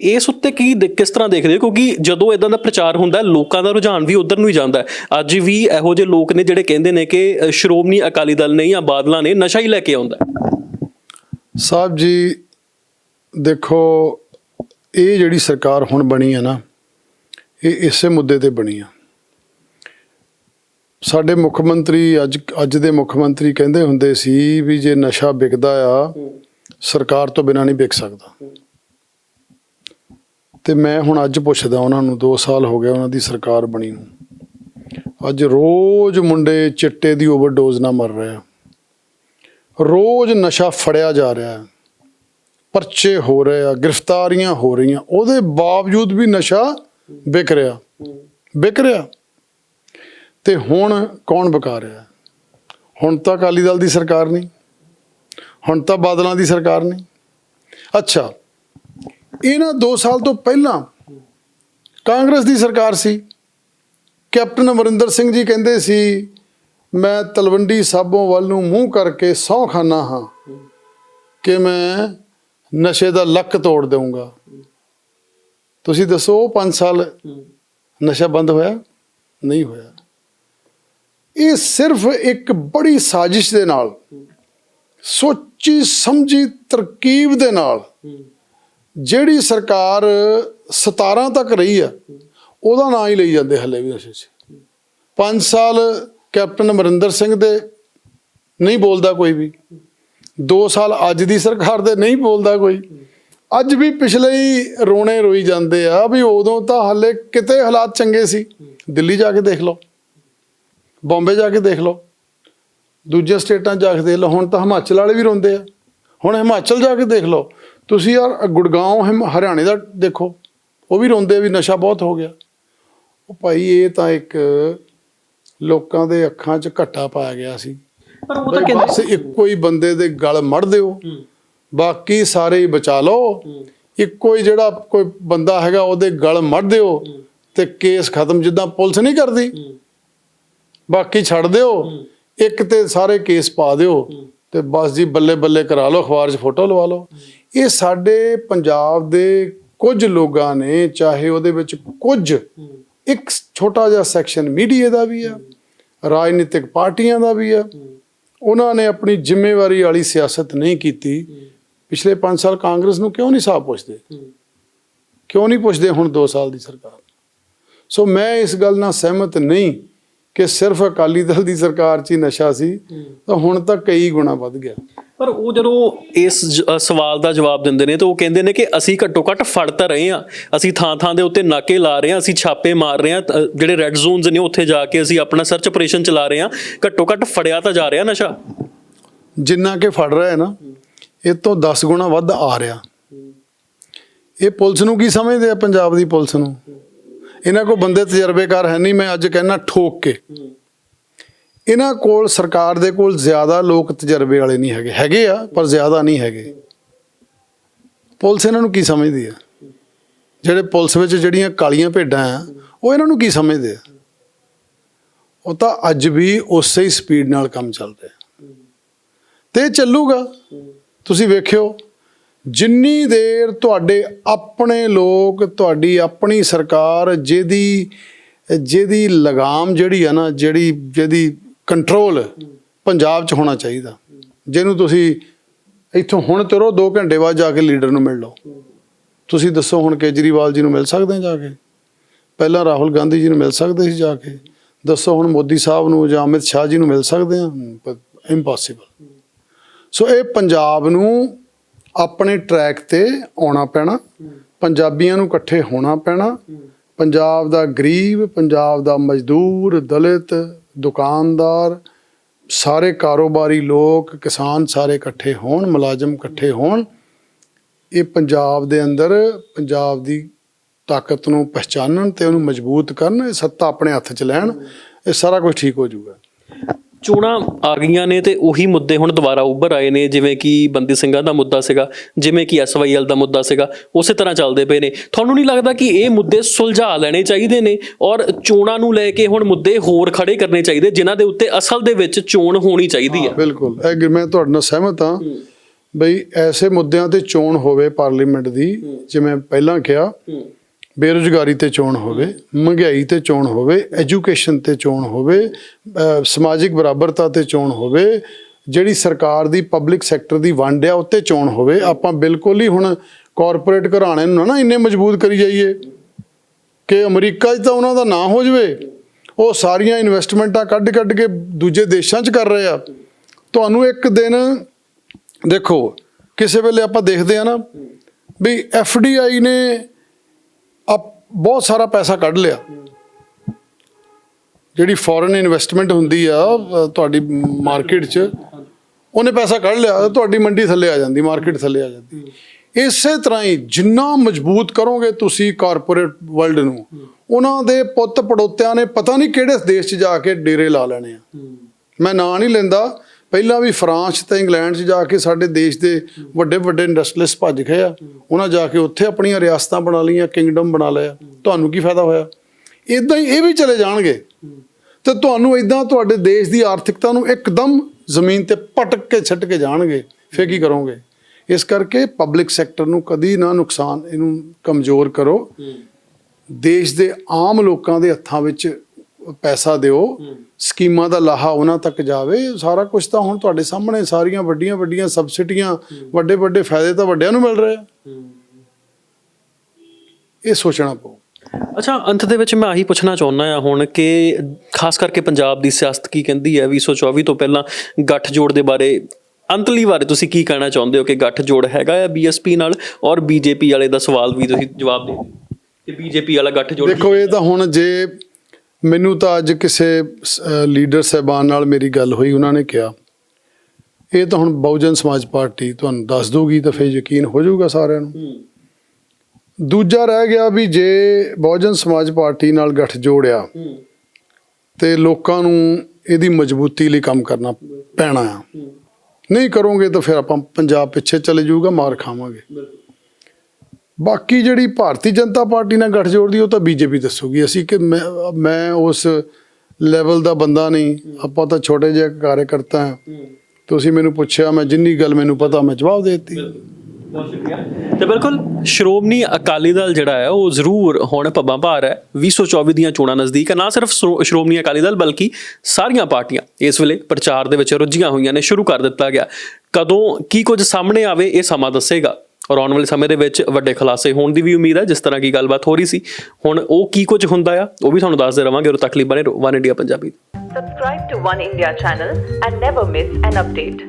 ਇਸ ਉੱਤੇ ਕੀ ਕਿਸ ਤਰ੍ਹਾਂ ਦੇਖਦੇ ਹੋ? ਕਿਉਂਕਿ ਜਦੋਂ ਇਦਾਂ ਦਾ ਪ੍ਰਚਾਰ ਹੁੰਦਾ, ਲੋਕਾਂ ਦਾ ਰੁਝਾਨ ਵੀ ਉਧਰ ਨੂੰ ਹੀ ਜਾਂਦਾ। ਹੈ ਅੱਜ ਵੀ ਇਹੋ ਜਿਹੇ ਲੋਕ ਨੇ ਜਿਹੜੇ ਕਹਿੰਦੇ ਨੇ ਕਿ ਸ਼੍ਰੋਮਣੀ ਅਕਾਲੀ ਦਲ ਨੇ ਜਾਂ ਬਾਦਲਾਂ ਨੇ ਨਸ਼ਾ ਹੀ ਲੈ ਕੇ ਆਉਂਦਾ। ਸਾਹਿਬ ਜੀ ਦੇਖੋ, ਇਹ ਜਿਹੜੀ ਸਰਕਾਰ ਹੁਣ ਬਣੀ ਹੈ ਨਾ, ਇਹ ਇਸੇ ਮੁੱਦੇ ਤੇ ਬਣੀ ਆ। ਸਾਡੇ ਮੁੱਖ ਮੰਤਰੀ ਅੱਜ ਅੱਜ ਦੇ ਮੁੱਖ ਮੰਤਰੀ ਕਹਿੰਦੇ ਹੁੰਦੇ ਸੀ ਵੀ ਜੇ ਨਸ਼ਾ ਵਿਕਦਾ ਆ, ਸਰਕਾਰ ਤੋਂ ਬਿਨਾਂ ਨਹੀਂ ਵਿਕ ਸਕਦਾ। ਤੇ ਮੈਂ ਹੁਣ ਅੱਜ ਪੁੱਛਦਾ ਉਹਨਾਂ ਨੂੰ 2 ਸਾਲ ਹੋ ਗਏ ਉਹਨਾਂ ਦੀ ਸਰਕਾਰ ਬਣੀ ਨੂੰ। ਅੱਜ ਰੋਜ਼ ਮੁੰਡੇ ਚਿੱਟੇ ਦੀ ਓਵਰਡੋਜ਼ ਨਾਲ ਮਰ ਰਹੇ ਆ। ਰੋਜ਼ ਨਸ਼ਾ ਫੜਿਆ ਜਾ ਰਿਹਾ। ਹੈ ਪਰਚੇ ਹੋ ਰਹੇ ਆ, ਗ੍ਰਿਫਤਾਰੀਆਂ ਹੋ ਰਹੀਆਂ, ਉਹਦੇ ਬਾਵਜੂਦ ਵੀ ਨਸ਼ਾ ਵਿਕ ਰਿਹਾ। ਵਿਕ ਰਿਹਾ। ਤੇ ਹੁਣ ਕੌਣ ਵਿਕਾ ਰਿਹਾ? ਹੁਣ ਤਾਂ ਅਕਾਲੀ ਦਲ ਦੀ ਸਰਕਾਰ ਨਹੀਂ। ਹੁਣ ਤਾਂ ਬਾਦਲਾਂ ਦੀ ਸਰਕਾਰ ਨਹੀਂ। ਅੱਛਾ, ਇਹਨਾਂ 2 ਸਾਲ ਤੋਂ ਪਹਿਲਾਂ ਕਾਂਗਰਸ ਦੀ ਸਰਕਾਰ ਸੀ। ਕੈਪਟਨ ਅਮਰਿੰਦਰ ਸਿੰਘ ਜੀ ਕਹਿੰਦੇ ਸੀ, ਮੈਂ ਤਲਵੰਡੀ ਸਾਬੋਂ ਵੱਲ ਨੂੰ ਮੂੰਹ ਕਰਕੇ ਸਹੁੰ ਖਾਨਾ ਹਾਂ ਕਿ ਮੈਂ ਨਸ਼ੇ ਦਾ ਲੱਕ ਤੋੜ ਦੇਵਾਂਗਾ ਤੁਸੀਂ ਦੱਸੋ 5 ਸਾਲ ਨਸ਼ਾ ਬੰਦ ਹੋਇਆ? ਨਹੀਂ ਹੋਇਆ। ਇਹ ਸਿਰਫ ਇੱਕ ਬੜੀ ਸਾਜ਼ਿਸ਼ ਦੇ ਨਾਲ, ਸੋਚੀ ਸਮਝੀ ਤਰਕੀਬ ਦੇ ਨਾਲ ਜਿਹੜੀ ਸਰਕਾਰ 17 ਤੱਕ ਰਹੀ ਆ, ਉਹਦਾ ਨਾਂ ਹੀ ਲਈ ਜਾਂਦੇ ਹਲੇ ਵੀ ਨਸ਼ੇ 'ਚ। 5 ਸਾਲ ਕੈਪਟਨ ਅਮਰਿੰਦਰ ਸਿੰਘ ਦੇ, ਨਹੀਂ ਬੋਲਦਾ ਕੋਈ ਵੀ। 2 ਸਾਲ ਅੱਜ ਦੀ ਸਰਕਾਰ ਦੇ ਨਹੀਂ ਬੋਲਦਾ ਕੋਈ। ਅੱਜ ਵੀ ਪਿਛਲੇ ਹੀ ਰੋਣੇ ਰੋਈ ਜਾਂਦੇ ਆ ਵੀ ਉਦੋਂ ਤਾਂ ਹਲੇ ਕਿਤੇ ਹਾਲਾਤ ਚੰਗੇ ਸੀ। ਦਿੱਲੀ ਜਾ ਕੇ ਦੇਖ ਲਓ। ਬੰਬੇ ਜਾ ਕੇ ਦੇਖ ਲਓ। ਦੂਜੇ ਸਟੇਟਾਂ ਜਾ ਕੇ ਦੇਖ ਲਓ। ਹੁਣ ਤਾਂ ਹਿਮਾਚਲ ਵਾਲੇ ਵੀ ਰੋਂਦੇ ਆ। ਹੁਣ ਹਿਮਾਚਲ ਜਾ ਕੇ ਦੇਖ ਲਓ। ਤੁਸੀਂ ਯਾਰ ਗੁੜਗਾਉਂ ਹਿਮ, ਹਰਿਆਣੇ ਦਾ ਦੇਖੋ। ਉਹ ਵੀ ਰੋਂਦੇ ਵੀ ਨਸ਼ਾ ਬਹੁਤ ਹੋ ਗਿਆ। ਉਹ ਭਾਈ ਇਹ ਤਾਂ ਇੱਕ ਲੋਕਾਂ ਦੇ ਅੱਖਾਂ 'ਚ ਘੱਟਾ ਪਾਇਆ ਗਿਆ ਸੀ। ਪਰ ਉਹ ਤਾਂ ਕਹਿੰਦੇ ਬਸ ਇੱਕੋ ਹੀ ਬੰਦੇ ਦੇ ਗਲ ਮੜ ਦਿਓ। ਬਾਕੀ ਸਾਰੇ ਹੀ ਬਚਾ ਲਓ। ਇੱਕੋ ਹੀ ਜਿਹੜਾ ਕੋਈ ਬੰਦਾ ਹੈਗਾ ਉਹਦੇ ਗਲ ਮੜ ਦਿਓ ਤੇ ਕੇਸ ਖਤਮ ਜਿੱਦਾਂ ਪੁਲਿਸ ਨਹੀਂ ਕਰਦੀ। ਬਾਕੀ ਛੱਡ ਦਿਓ। ਇੱਕ ਤੇ ਸਾਰੇ ਕੇਸ ਪਾ ਦਿਓ। ਤੇ ਬਸ ਜੀ ਬੱਲੇ ਬੱਲੇ ਕਰਾ ਲਓ ਅਖਬਾਰ 'ਚ ਫੋਟੋ ਲਵਾ ਲਓ। ਇਹ ਸਾਡੇ ਪੰਜਾਬ ਦੇ ਕੁਝ ਲੋਕਾਂ ਨੇ ਚਾਹੇ ਉਹਦੇ ਵਿੱਚ ਕੁਝ ਇੱਕ ਛੋਟਾ ਜਿਹਾ ਸੈਕਸ਼ਨ ਮੀਡੀਆ ਦਾ ਵੀ ਆ ਰਾਜਨੀਤਿਕ ਪਾਰਟੀਆਂ ਦਾ ਵੀ ਆ। ਉਹਨਾਂ ਨੇ ਆਪਣੀ ਜ਼ਿੰਮੇਵਾਰੀ ਵਾਲੀ ਸਿਆਸਤ ਨਹੀਂ ਕੀਤੀ। ਪਿਛਲੇ 5 ਸਾਲ ਕਾਂਗਰਸ ਨੂੰ ਕਿਉਂ ਨਹੀਂ ਸਾਹ ਪੁੱਛਦੇ? ਕਿਉਂ ਨਹੀਂ ਪੁੱਛਦੇ ਹੁਣ 2 ਸਾਲ ਦੀ ਸਰਕਾਰ? ਸੋ ਮੈਂ ਇਸ ਗੱਲ ਨਾਲ ਸਹਿਮਤ ਨਹੀਂ ਕਿ ਸਿਰਫ ਅਕਾਲੀ ਦਲ ਦੀ ਸਰਕਾਰ 'ਚ ਹੀ ਨਸ਼ਾ ਸੀ ਤਾਂ ਹੁਣ ਤਾਂ ਕਈ ਗੁਣਾ ਵੱਧ ਗਿਆ। ਪਰ ਉਹ ਜਦੋਂ ਇਸ ਸਵਾਲ ਦਾ ਜਵਾਬ ਦਿੰਦੇ ਨੇ ਤਾਂ ਉਹ ਕਹਿੰਦੇ ਨੇ ਕਿ ਅਸੀਂ ਘੱਟੋ ਘੱਟ ਫੜ ਤਾਂ ਰਹੇ ਹਾਂ। ਅਸੀਂ ਥਾਂ ਥਾਂ ਦੇ ਉੱਤੇ ਨਾਕੇ ਲਾ ਰਹੇ ਹਾਂ ਅਸੀਂ ਛਾਪੇ ਮਾਰ ਰਹੇ ਹਾਂ ਅ, ਜਿਹੜੇ ਰੈੱਡ ਜ਼ੋਨਸ ਨੇ ਉੱਥੇ ਜਾ ਕੇ ਅਸੀਂ ਆਪਣਾ ਸਰਚ ਆਪਰੇਸ਼ਨ ਚਲਾ ਰਹੇ ਹਾਂ। ਘੱਟੋ ਘੱਟ ਫੜਿਆ ਤਾਂ ਜਾ ਰਿਹਾ ਨਸ਼ਾ। ਜਿੰਨਾ ਕਿ ਫੜ ਰਿਹਾ ਹੈ ਨਾ ਇਹ ਤੋਂ 10 ਗੁਣਾ ਵੱਧ ਆ ਰਿਹਾ। ਇਹ ਪੁਲਿਸ ਨੂੰ ਕੀ ਸਮਝਦੇ ਆ ਪੰਜਾਬ ਦੀ ਪੁਲਿਸ ਨੂੰ? ਇਹਨਾਂ ਕੋਲ ਬੰਦੇ ਤਜਰਬੇਕਾਰ ਹੈ ਨਹੀਂ, ਮੈਂ ਅੱਜ ਕਹਿਣਾ ਠੋਕ ਕੇ। ਇਹਨਾਂ ਕੋਲ, ਸਰਕਾਰ ਦੇ ਕੋਲ ਜ਼ਿਆਦਾ ਲੋਕ ਤਜਰਬੇ ਵਾਲੇ ਨਹੀਂ ਹੈਗੇ। ਹੈਗੇ ਆ, ਪਰ ਜ਼ਿਆਦਾ ਨਹੀਂ ਹੈਗੇ। ਪੁਲਿਸ ਇਹਨਾਂ ਨੂੰ ਕੀ ਸਮਝਦੀ ਆ? ਜਿਹੜੇ ਪੁਲਿਸ ਵਿੱਚ ਜਿਹੜੀਆਂ ਕਾਲੀਆਂ ਭੇਡਾਂ ਆ, ਉਹ ਇਹਨਾਂ ਨੂੰ ਕੀ ਸਮਝਦੇ ਆ? ਉਹ ਤਾਂ ਅੱਜ ਵੀ ਉਸੇ ਹੀ ਸਪੀਡ ਨਾਲ ਕੰਮ ਚੱਲ ਰਿਹਾ ਤੇ ਇਹ ਚੱਲੂਗਾ। ਤੁਸੀਂ ਵੇਖਿਓ ਜਿੰਨੀ ਦੇਰ ਤੁਹਾਡੇ ਆਪਣੇ ਲੋਕ, ਤੁਹਾਡੀ ਆਪਣੀ ਸਰਕਾਰ, ਜਿਹਦੀ ਜਿਹਦੀ ਲਗਾਮ ਜਿਹੜੀ ਆ ਨਾ, ਜਿਹੜੀ, ਜਿਹਦੀ ਕੰਟਰੋਲ ਪੰਜਾਬ 'ਚ ਹੋਣਾ ਚਾਹੀਦਾ। ਜਿਹਨੂੰ ਤੁਸੀਂ ਇੱਥੋਂ ਹੁਣ ਤੁਰੋ 2 ਘੰਟੇ ਬਾਅਦ ਜਾ ਕੇ ਲੀਡਰ ਨੂੰ ਮਿਲ ਲਓ। ਤੁਸੀਂ ਦੱਸੋ ਹੁਣ ਕੇਜਰੀਵਾਲ ਜੀ ਨੂੰ ਮਿਲ ਸਕਦੇ ਆ ਜਾ ਕੇ? ਪਹਿਲਾਂ ਰਾਹੁਲ ਗਾਂਧੀ ਜੀ ਨੂੰ ਮਿਲ ਸਕਦੇ ਸੀ ਜਾ ਕੇ? ਦੱਸੋ ਹੁਣ ਮੋਦੀ ਸਾਹਿਬ ਨੂੰ ਜਾਂ ਅਮਿਤ ਸ਼ਾਹ ਜੀ ਨੂੰ ਮਿਲ ਸਕਦੇ ਆ? ਇੰਪੋਸੀਬਲ ਸੋ ਇਹ ਪੰਜਾਬ ਨੂੰ ਆਪਣੇ ਟਰੈਕ ਤੇ ਆਉਣਾ ਪੈਣਾ, ਪੰਜਾਬੀਆਂ ਨੂੰ ਇਕੱਠੇ ਹੋਣਾ ਪੈਣਾ, ਪੰਜਾਬ ਦਾ ਗਰੀਬ, ਪੰਜਾਬ ਦਾ ਮਜ਼ਦੂਰ, ਦਲਿਤ, ਦੁਕਾਨਦਾਰ, ਸਾਰੇ ਕਾਰੋਬਾਰੀ ਲੋਕ, ਕਿਸਾਨ ਸਾਰੇ ਇਕੱਠੇ ਹੋਣ, ਮੁਲਾਜ਼ਮ ਇਕੱਠੇ ਹੋਣ, ਇਹ ਪੰਜਾਬ ਦੇ ਅੰਦਰ ਪੰਜਾਬ ਦੀ ਤਾਕਤ ਨੂੰ ਪਛਾਣਨ ਤੇ ਉਹਨੂੰ ਮਜ਼ਬੂਤ ਕਰਨ, ਇਹ ਸੱਤਾ ਆਪਣੇ ਹੱਥ 'ਚ ਲੈਣ, ਇਹ ਸਾਰਾ ਕੁਝ ਠੀਕ ਹੋ ਜਾਊਗਾ। ਚੋਣਾਂ ਆ ਗਈਆਂ ਨੇ ਤੇ ਉਹੀ ਮੁੱਦੇ ਹੁਣ ਦੁਬਾਰਾ ਉੱਭਰ ਆਏ ਨੇ ਜਿਵੇਂ ਕਿ ਬੰਦੀ ਸਿੰਘਾਂ ਦਾ ਮੁੱਦਾ ਸੀਗਾ ਜਿਵੇਂ ਕਿ ਐਸਵਾਈਐਲ ਦਾ ਮੁੱਦਾ ਸੀਗਾ ਉਸੇ ਤਰ੍ਹਾਂ ਚੱਲਦੇ ਪਏ ਨੇ। ਤੁਹਾਨੂੰ ਨਹੀਂ ਲੱਗਦਾ ਕਿ ਇਹ ਮੁੱਦੇ ਸੁਲਝਾ ਲੈਣੇ ਚਾਹੀਦੇ ਨੇ ਔਰ ਚੋਣਾਂ ਨੂੰ ਲੈ ਕੇ ਹੁਣ ਮੁੱਦੇ ਹੋਰ ਖੜੇ ਕਰਨੇ ਚਾਹੀਦੇ ਜਿਨ੍ਹਾਂ ਦੇ ਉੱਤੇ ਅਸਲ ਦੇ ਵਿੱਚ ਚੋਣ ਹੋਣੀ ਚਾਹੀਦੀ ਹੈ? ਬਿਲਕੁਲ। ਐਗਰੀ ਮੈਂ ਤੁਹਾਡੇ ਨਾਲ ਸਹਿਮਤ ਹਾਂ ਬਈ ਐਸੇ ਮੁੱਦਿਆਂ ਤੇ ਚੋਣ ਹੋਵੇ ਪਾਰਲੀਮੈਂਟ ਦੀ ਜਿਵੇਂ ਪਹਿਲਾਂ ਕਿਹਾ ਬੇਰੁਜ਼ਗਾਰੀ ਤੇ ਚੋਣ ਹੋਵੇ, ਮਹਿੰਗਾਈ ਤੇ ਚੋਣ ਹੋਵੇ ਐਜੂਕੇਸ਼ਨ ਤੇ ਚੋਣ ਹੋਵੇ ਸਮਾਜਿਕ ਬਰਾਬਰਤਾ ਤੇ ਚੋਣ ਹੋਵੇ, ਜਿਹੜੀ ਸਰਕਾਰ ਦੀ ਪਬਲਿਕ ਸੈਕਟਰ ਦੀ ਵੰਡ ਆ, ਉੱਤੇ ਚੋਣ ਹੋਵੇ, ਆਪਾਂ ਬਿਲਕੁਲ ਹੀ ਹੁਣ ਕਾਰਪੋਰੇਟ ਘਰਾਣੇ ਨੂੰ ਨਾ ਇੰਨੇ ਮਜ਼ਬੂਤ ਕਰੀ ਜਾਈਏ ਕਿ ਅਮਰੀਕਾ 'ਚ ਤਾਂ ਉਹਨਾਂ ਦਾ ਨਾਂ ਹੋ ਜਵੇ, ਉਹ ਸਾਰੀਆਂ ਇਨਵੈਸਟਮੈਂਟਾਂ ਕੱਢ ਕੱਢ ਕੇ ਦੂਜੇ ਦੇਸ਼ਾਂ 'ਚ ਕਰ ਰਹੇ ਆ। ਤੁਹਾਨੂੰ ਇੱਕ ਦਿਨ ਦੇਖੋ, ਕਿਸੇ ਵੇਲੇ ਆਪਾਂ ਦੇਖਦੇ ਆ ਨਾ ਵੀ ਆਈ ਨੇ ਆ ਬਹੁਤ ਸਾਰਾ ਪੈਸਾ ਕੱਢ ਲਿਆ। ਜਿਹੜੀ ਫੋਰਨ ਇਨਵੈਸਟਮੈਂਟ ਹੁੰਦੀ ਆ ਤੁਹਾਡੀ ਮਾਰਕੀਟ 'ਚ, ਉਹਨੇ ਪੈਸਾ ਕੱਢ ਲਿਆ, ਤੁਹਾਡੀ ਮੰਡੀ ਥੱਲੇ ਆ ਜਾਂਦੀ ਮਾਰਕੀਟ ਥੱਲੇ ਆ ਜਾਂਦੀ। ਇਸੇ ਤਰ੍ਹਾਂ ਹੀ ਜਿੰਨਾ ਮਜ਼ਬੂਤ ਕਰੋਗੇ ਤੁਸੀਂ ਕਾਰਪੋਰੇਟ ਵਰਲਡ ਨੂੰ, ਉਹਨਾਂ ਦੇ ਪੁੱਤ ਪੜੋਤਿਆਂ ਨੇ ਪਤਾ ਨਹੀਂ ਕਿਹੜੇ ਦੇਸ਼ 'ਚ ਜਾ ਕੇ ਡੇਰੇ ਲਾ ਲੈਣੇ ਆ। ਮੈਂ ਨਾਂ ਨਹੀਂ ਲੈਂਦਾ ਪਹਿਲਾਂ ਵੀ ਫਰਾਂਸ ਤੇ ਇੰਗਲੈਂਡ 'ਚ ਜਾ ਕੇ ਸਾਡੇ ਦੇਸ਼ ਦੇ ਵੱਡੇ ਵੱਡੇ ਇੰਡਸਟਰੀਅਲਿਸਟ ਭੱਜ ਗਏ ਆ। ਉਹਨਾਂ ਜਾ ਕੇ ਉੱਥੇ ਆਪਣੀਆਂ ਰਿਆਸਤਾਂ ਬਣਾ ਲਈਆਂ ਕਿੰਗਡਮ ਬਣਾ ਲਿਆ। ਤੁਹਾਨੂੰ ਕੀ ਫਾਇਦਾ ਹੋਇਆ? ਇਦਾਂ ਹੀ ਇਹ ਵੀ ਚਲੇ ਜਾਣਗੇ। ਤੇ ਤੁਹਾਨੂੰ ਇਦਾਂ ਤੁਹਾਡੇ ਦੇਸ਼ ਦੀ ਆਰਥਿਕਤਾ ਨੂੰ ਇੱਕਦਮ ਜ਼ਮੀਨ ਤੇ ਪਟਕ ਕੇ ਛੱਡ ਕੇ ਜਾਣਗੇ। ਫਿਰ ਕੀ ਕਰੋਗੇ? ਇਸ ਕਰਕੇ ਪਬਲਿਕ ਸੈਕਟਰ ਨੂੰ ਕਦੀ ਨਾ ਨੁਕਸਾਨ ਇਹਨੂੰ ਕਮਜ਼ੋਰ ਕਰੋ। ਦੇਸ਼ ਦੇ ਆਮ ਲੋਕਾਂ ਦੇ ਹੱਥਾਂ ਵਿੱਚ ਪੈਸਾ ਦਿਓ ਸਕੀਮਾਂ ਦਾ ਲਾਹਾ ਉਹਨਾਂ ਤੱਕ ਜਾਵੇ ਸਾਰਾ ਕੁਝ ਤਾਂ ਹੁਣ ਤੁਹਾਡੇ ਸਾਹਮਣੇ ਸਾਰੀਆਂ ਵੱਡੀਆਂ ਵੱਡੀਆਂ ਸਬਸਿਡੀਆਂ ਵੱਡੇ ਵੱਡੇ ਫਾਇਦੇ ਤਾਂ ਵੱਡਿਆਂ ਨੂੰ ਮਿਲ ਰਹੇ ਆ। ਇਹ ਸੋਚਣਾ ਪਊ। ਅੱਛਾ ਅੰਤ ਦੇ ਵਿੱਚ ਮੈਂ ਆਹੀ ਪੁੱਛਣਾ ਚਾਹੁੰਦਾ ਆ ਹੁਣ ਕਿ ਖਾਸ ਕਰਕੇ ਪੰਜਾਬ ਦੀ ਸਿਆਸਤ ਕੀ ਕਹਿੰਦੀ ਹੈ? 2024 ਤੋਂ ਪਹਿਲਾਂ ਗੱਠਜੋੜ ਦੇ ਬਾਰੇ ਅੰਤਲੀ ਬਾਰੇ ਤੁਸੀਂ ਕੀ ਕਹਿਣਾ ਚਾਹੁੰਦੇ ਹੋ ਕਿ ਗੱਠਜੋੜ ਹੈਗਾ ਆ ਬੀਐਸਪੀ ਨਾਲ? ਔਰ ਬੀਜੇਪੀ ਵਾਲੇ ਦਾ ਸਵਾਲ ਵੀ ਤੁਸੀਂ ਜਵਾਬ ਦੇ ਦਿਓ। ਕਿ ਬੀਜੇਪੀ ਵਾਲਾ ਗੱਠਜੋੜ ਦੇਖੋ ਇਹ ਤਾਂ ਹੁਣ ਜੇ ਮੈਨੂੰ ਤਾਂ ਅੱਜ ਕਿਸੇ ਲੀਡਰ ਸਹਿਬਾਨ ਨਾਲ ਮੇਰੀ ਗੱਲ ਹੋਈ ਉਹਨਾਂ ਨੇ ਕਿਹਾ ਇਹ ਤਾਂ ਹੁਣ ਬਹੁਜਨ ਸਮਾਜ ਪਾਰਟੀ ਤੁਹਾਨੂੰ ਦੱਸ ਦੋਗੀ ਤਾਂ ਫਿਰ ਯਕੀਨ ਹੋ ਜਾਊਗਾ ਸਾਰਿਆਂ ਨੂੰ। ਦੂਜਾ ਰਹਿ ਗਿਆ ਵੀ ਜੇ ਬਹੁਜਨ ਸਮਾਜ ਪਾਰਟੀ ਨਾਲ ਗੱਠ ਜੋੜਿਆ ਤੇ ਲੋਕਾਂ ਨੂੰ ਇਹਦੀ ਮਜ਼ਬੂਤੀ ਲਈ ਕੰਮ ਕਰਨਾ ਪੈਣਾ ਆ। ਨਹੀਂ ਕਰੋਗੇ ਤਾਂ ਫਿਰ ਆਪਾਂ ਪੰਜਾਬ ਪਿੱਛੇ ਚਲੇ ਜਾਊਗਾ ਮਾਰ ਖਾਵਾਂਗੇ। ਬਿਲਕੁਲ। ਬਾਕੀ ਜਿਹੜੀ ਭਾਰਤੀ ਜਨਤਾ ਪਾਰਟੀ ਨਾਲ ਗੱਠਜੋੜ ਦੀ ਉਹ ਤਾਂ ਬੀਜੇਪੀ ਦੱਸੂਗੀ। ਅਸੀਂ ਕਿ ਮੈਂ ਮੈਂ ਉਸ ਲੈਵਲ ਦਾ ਬੰਦਾ ਨਹੀਂ। ਆਪਾਂ ਤਾਂ ਛੋਟੇ ਜਿਹੇ ਕਾਰਜਕਰਤਾ ਹਾਂ। ਤੁਸੀਂ ਮੈਨੂੰ ਪੁੱਛਿਆ ਮੈਂ ਜਿੰਨੀ ਗੱਲ ਮੈਨੂੰ ਪਤਾ ਮੈਂ ਜਵਾਬ ਦੇ ਦਿੱਤੀ। ਬਹੁਤ ਸ਼ੁਕਰੀਆ। ਤੇ ਬਿਲਕੁਲ ਸ਼੍ਰੋਮਣੀ ਅਕਾਲੀ ਦਲ ਜਿਹੜਾ ਹੈ ਉਹ ਜ਼ਰੂਰ ਹੁਣ ਪੱਬਾਂ ਭਾਰ ਹੈ। 2024 ਦੀਆਂ ਚੋਣਾਂ ਨਜ਼ਦੀਕ ਹੈ। ਨਾ ਸਿਰਫ ਸ਼੍ਰੋ- ਸ਼੍ਰੋਮਣੀ ਅਕਾਲੀ ਦਲ ਬਲਕਿ ਸਾਰੀਆਂ ਪਾਰਟੀਆਂ। ਇਸ ਵੇਲੇ ਪ੍ਰਚਾਰ ਦੇ ਵਿੱਚ ਰੁੱਝੀਆਂ ਹੋਈਆਂ ਨੇ। ਸ਼ੁਰੂ ਕਰ ਦਿੱਤਾ ਗਿਆ। ਕਦੋਂ ਕੀ ਕੁਝ ਸਾਹਮਣੇ ਆਵੇ ਇਹ ਸਮਾਂ ਦੱਸੇਗਾ। ਔਰ ਆਉਣ ਵਾਲੇ ਸਮੇਂ ਦੇ ਵਿੱਚ ਵੱਡੇ ਖੁਲਾਸੇ ਹੋਣ ਦੀ ਵੀ ਉਮੀਦ ਹੈ, ਜਿਸ ਤਰ੍ਹਾਂ ਕੀ ਗੱਲਬਾਤ ਹੋ ਰਹੀ ਸੀ ਹੁਣ ਉਹ ਕੀ ਕੁਝ ਹੁੰਦਾ ਆ, ਉਹ ਵੀ ਤੁਹਾਨੂੰ ਦੱਸਦੇ ਰਵਾਂਗੇ ਔਰ ਤਕਲੀਫ ਬਣੇ one India Punjabi Subscribe to One India channel and never miss an update.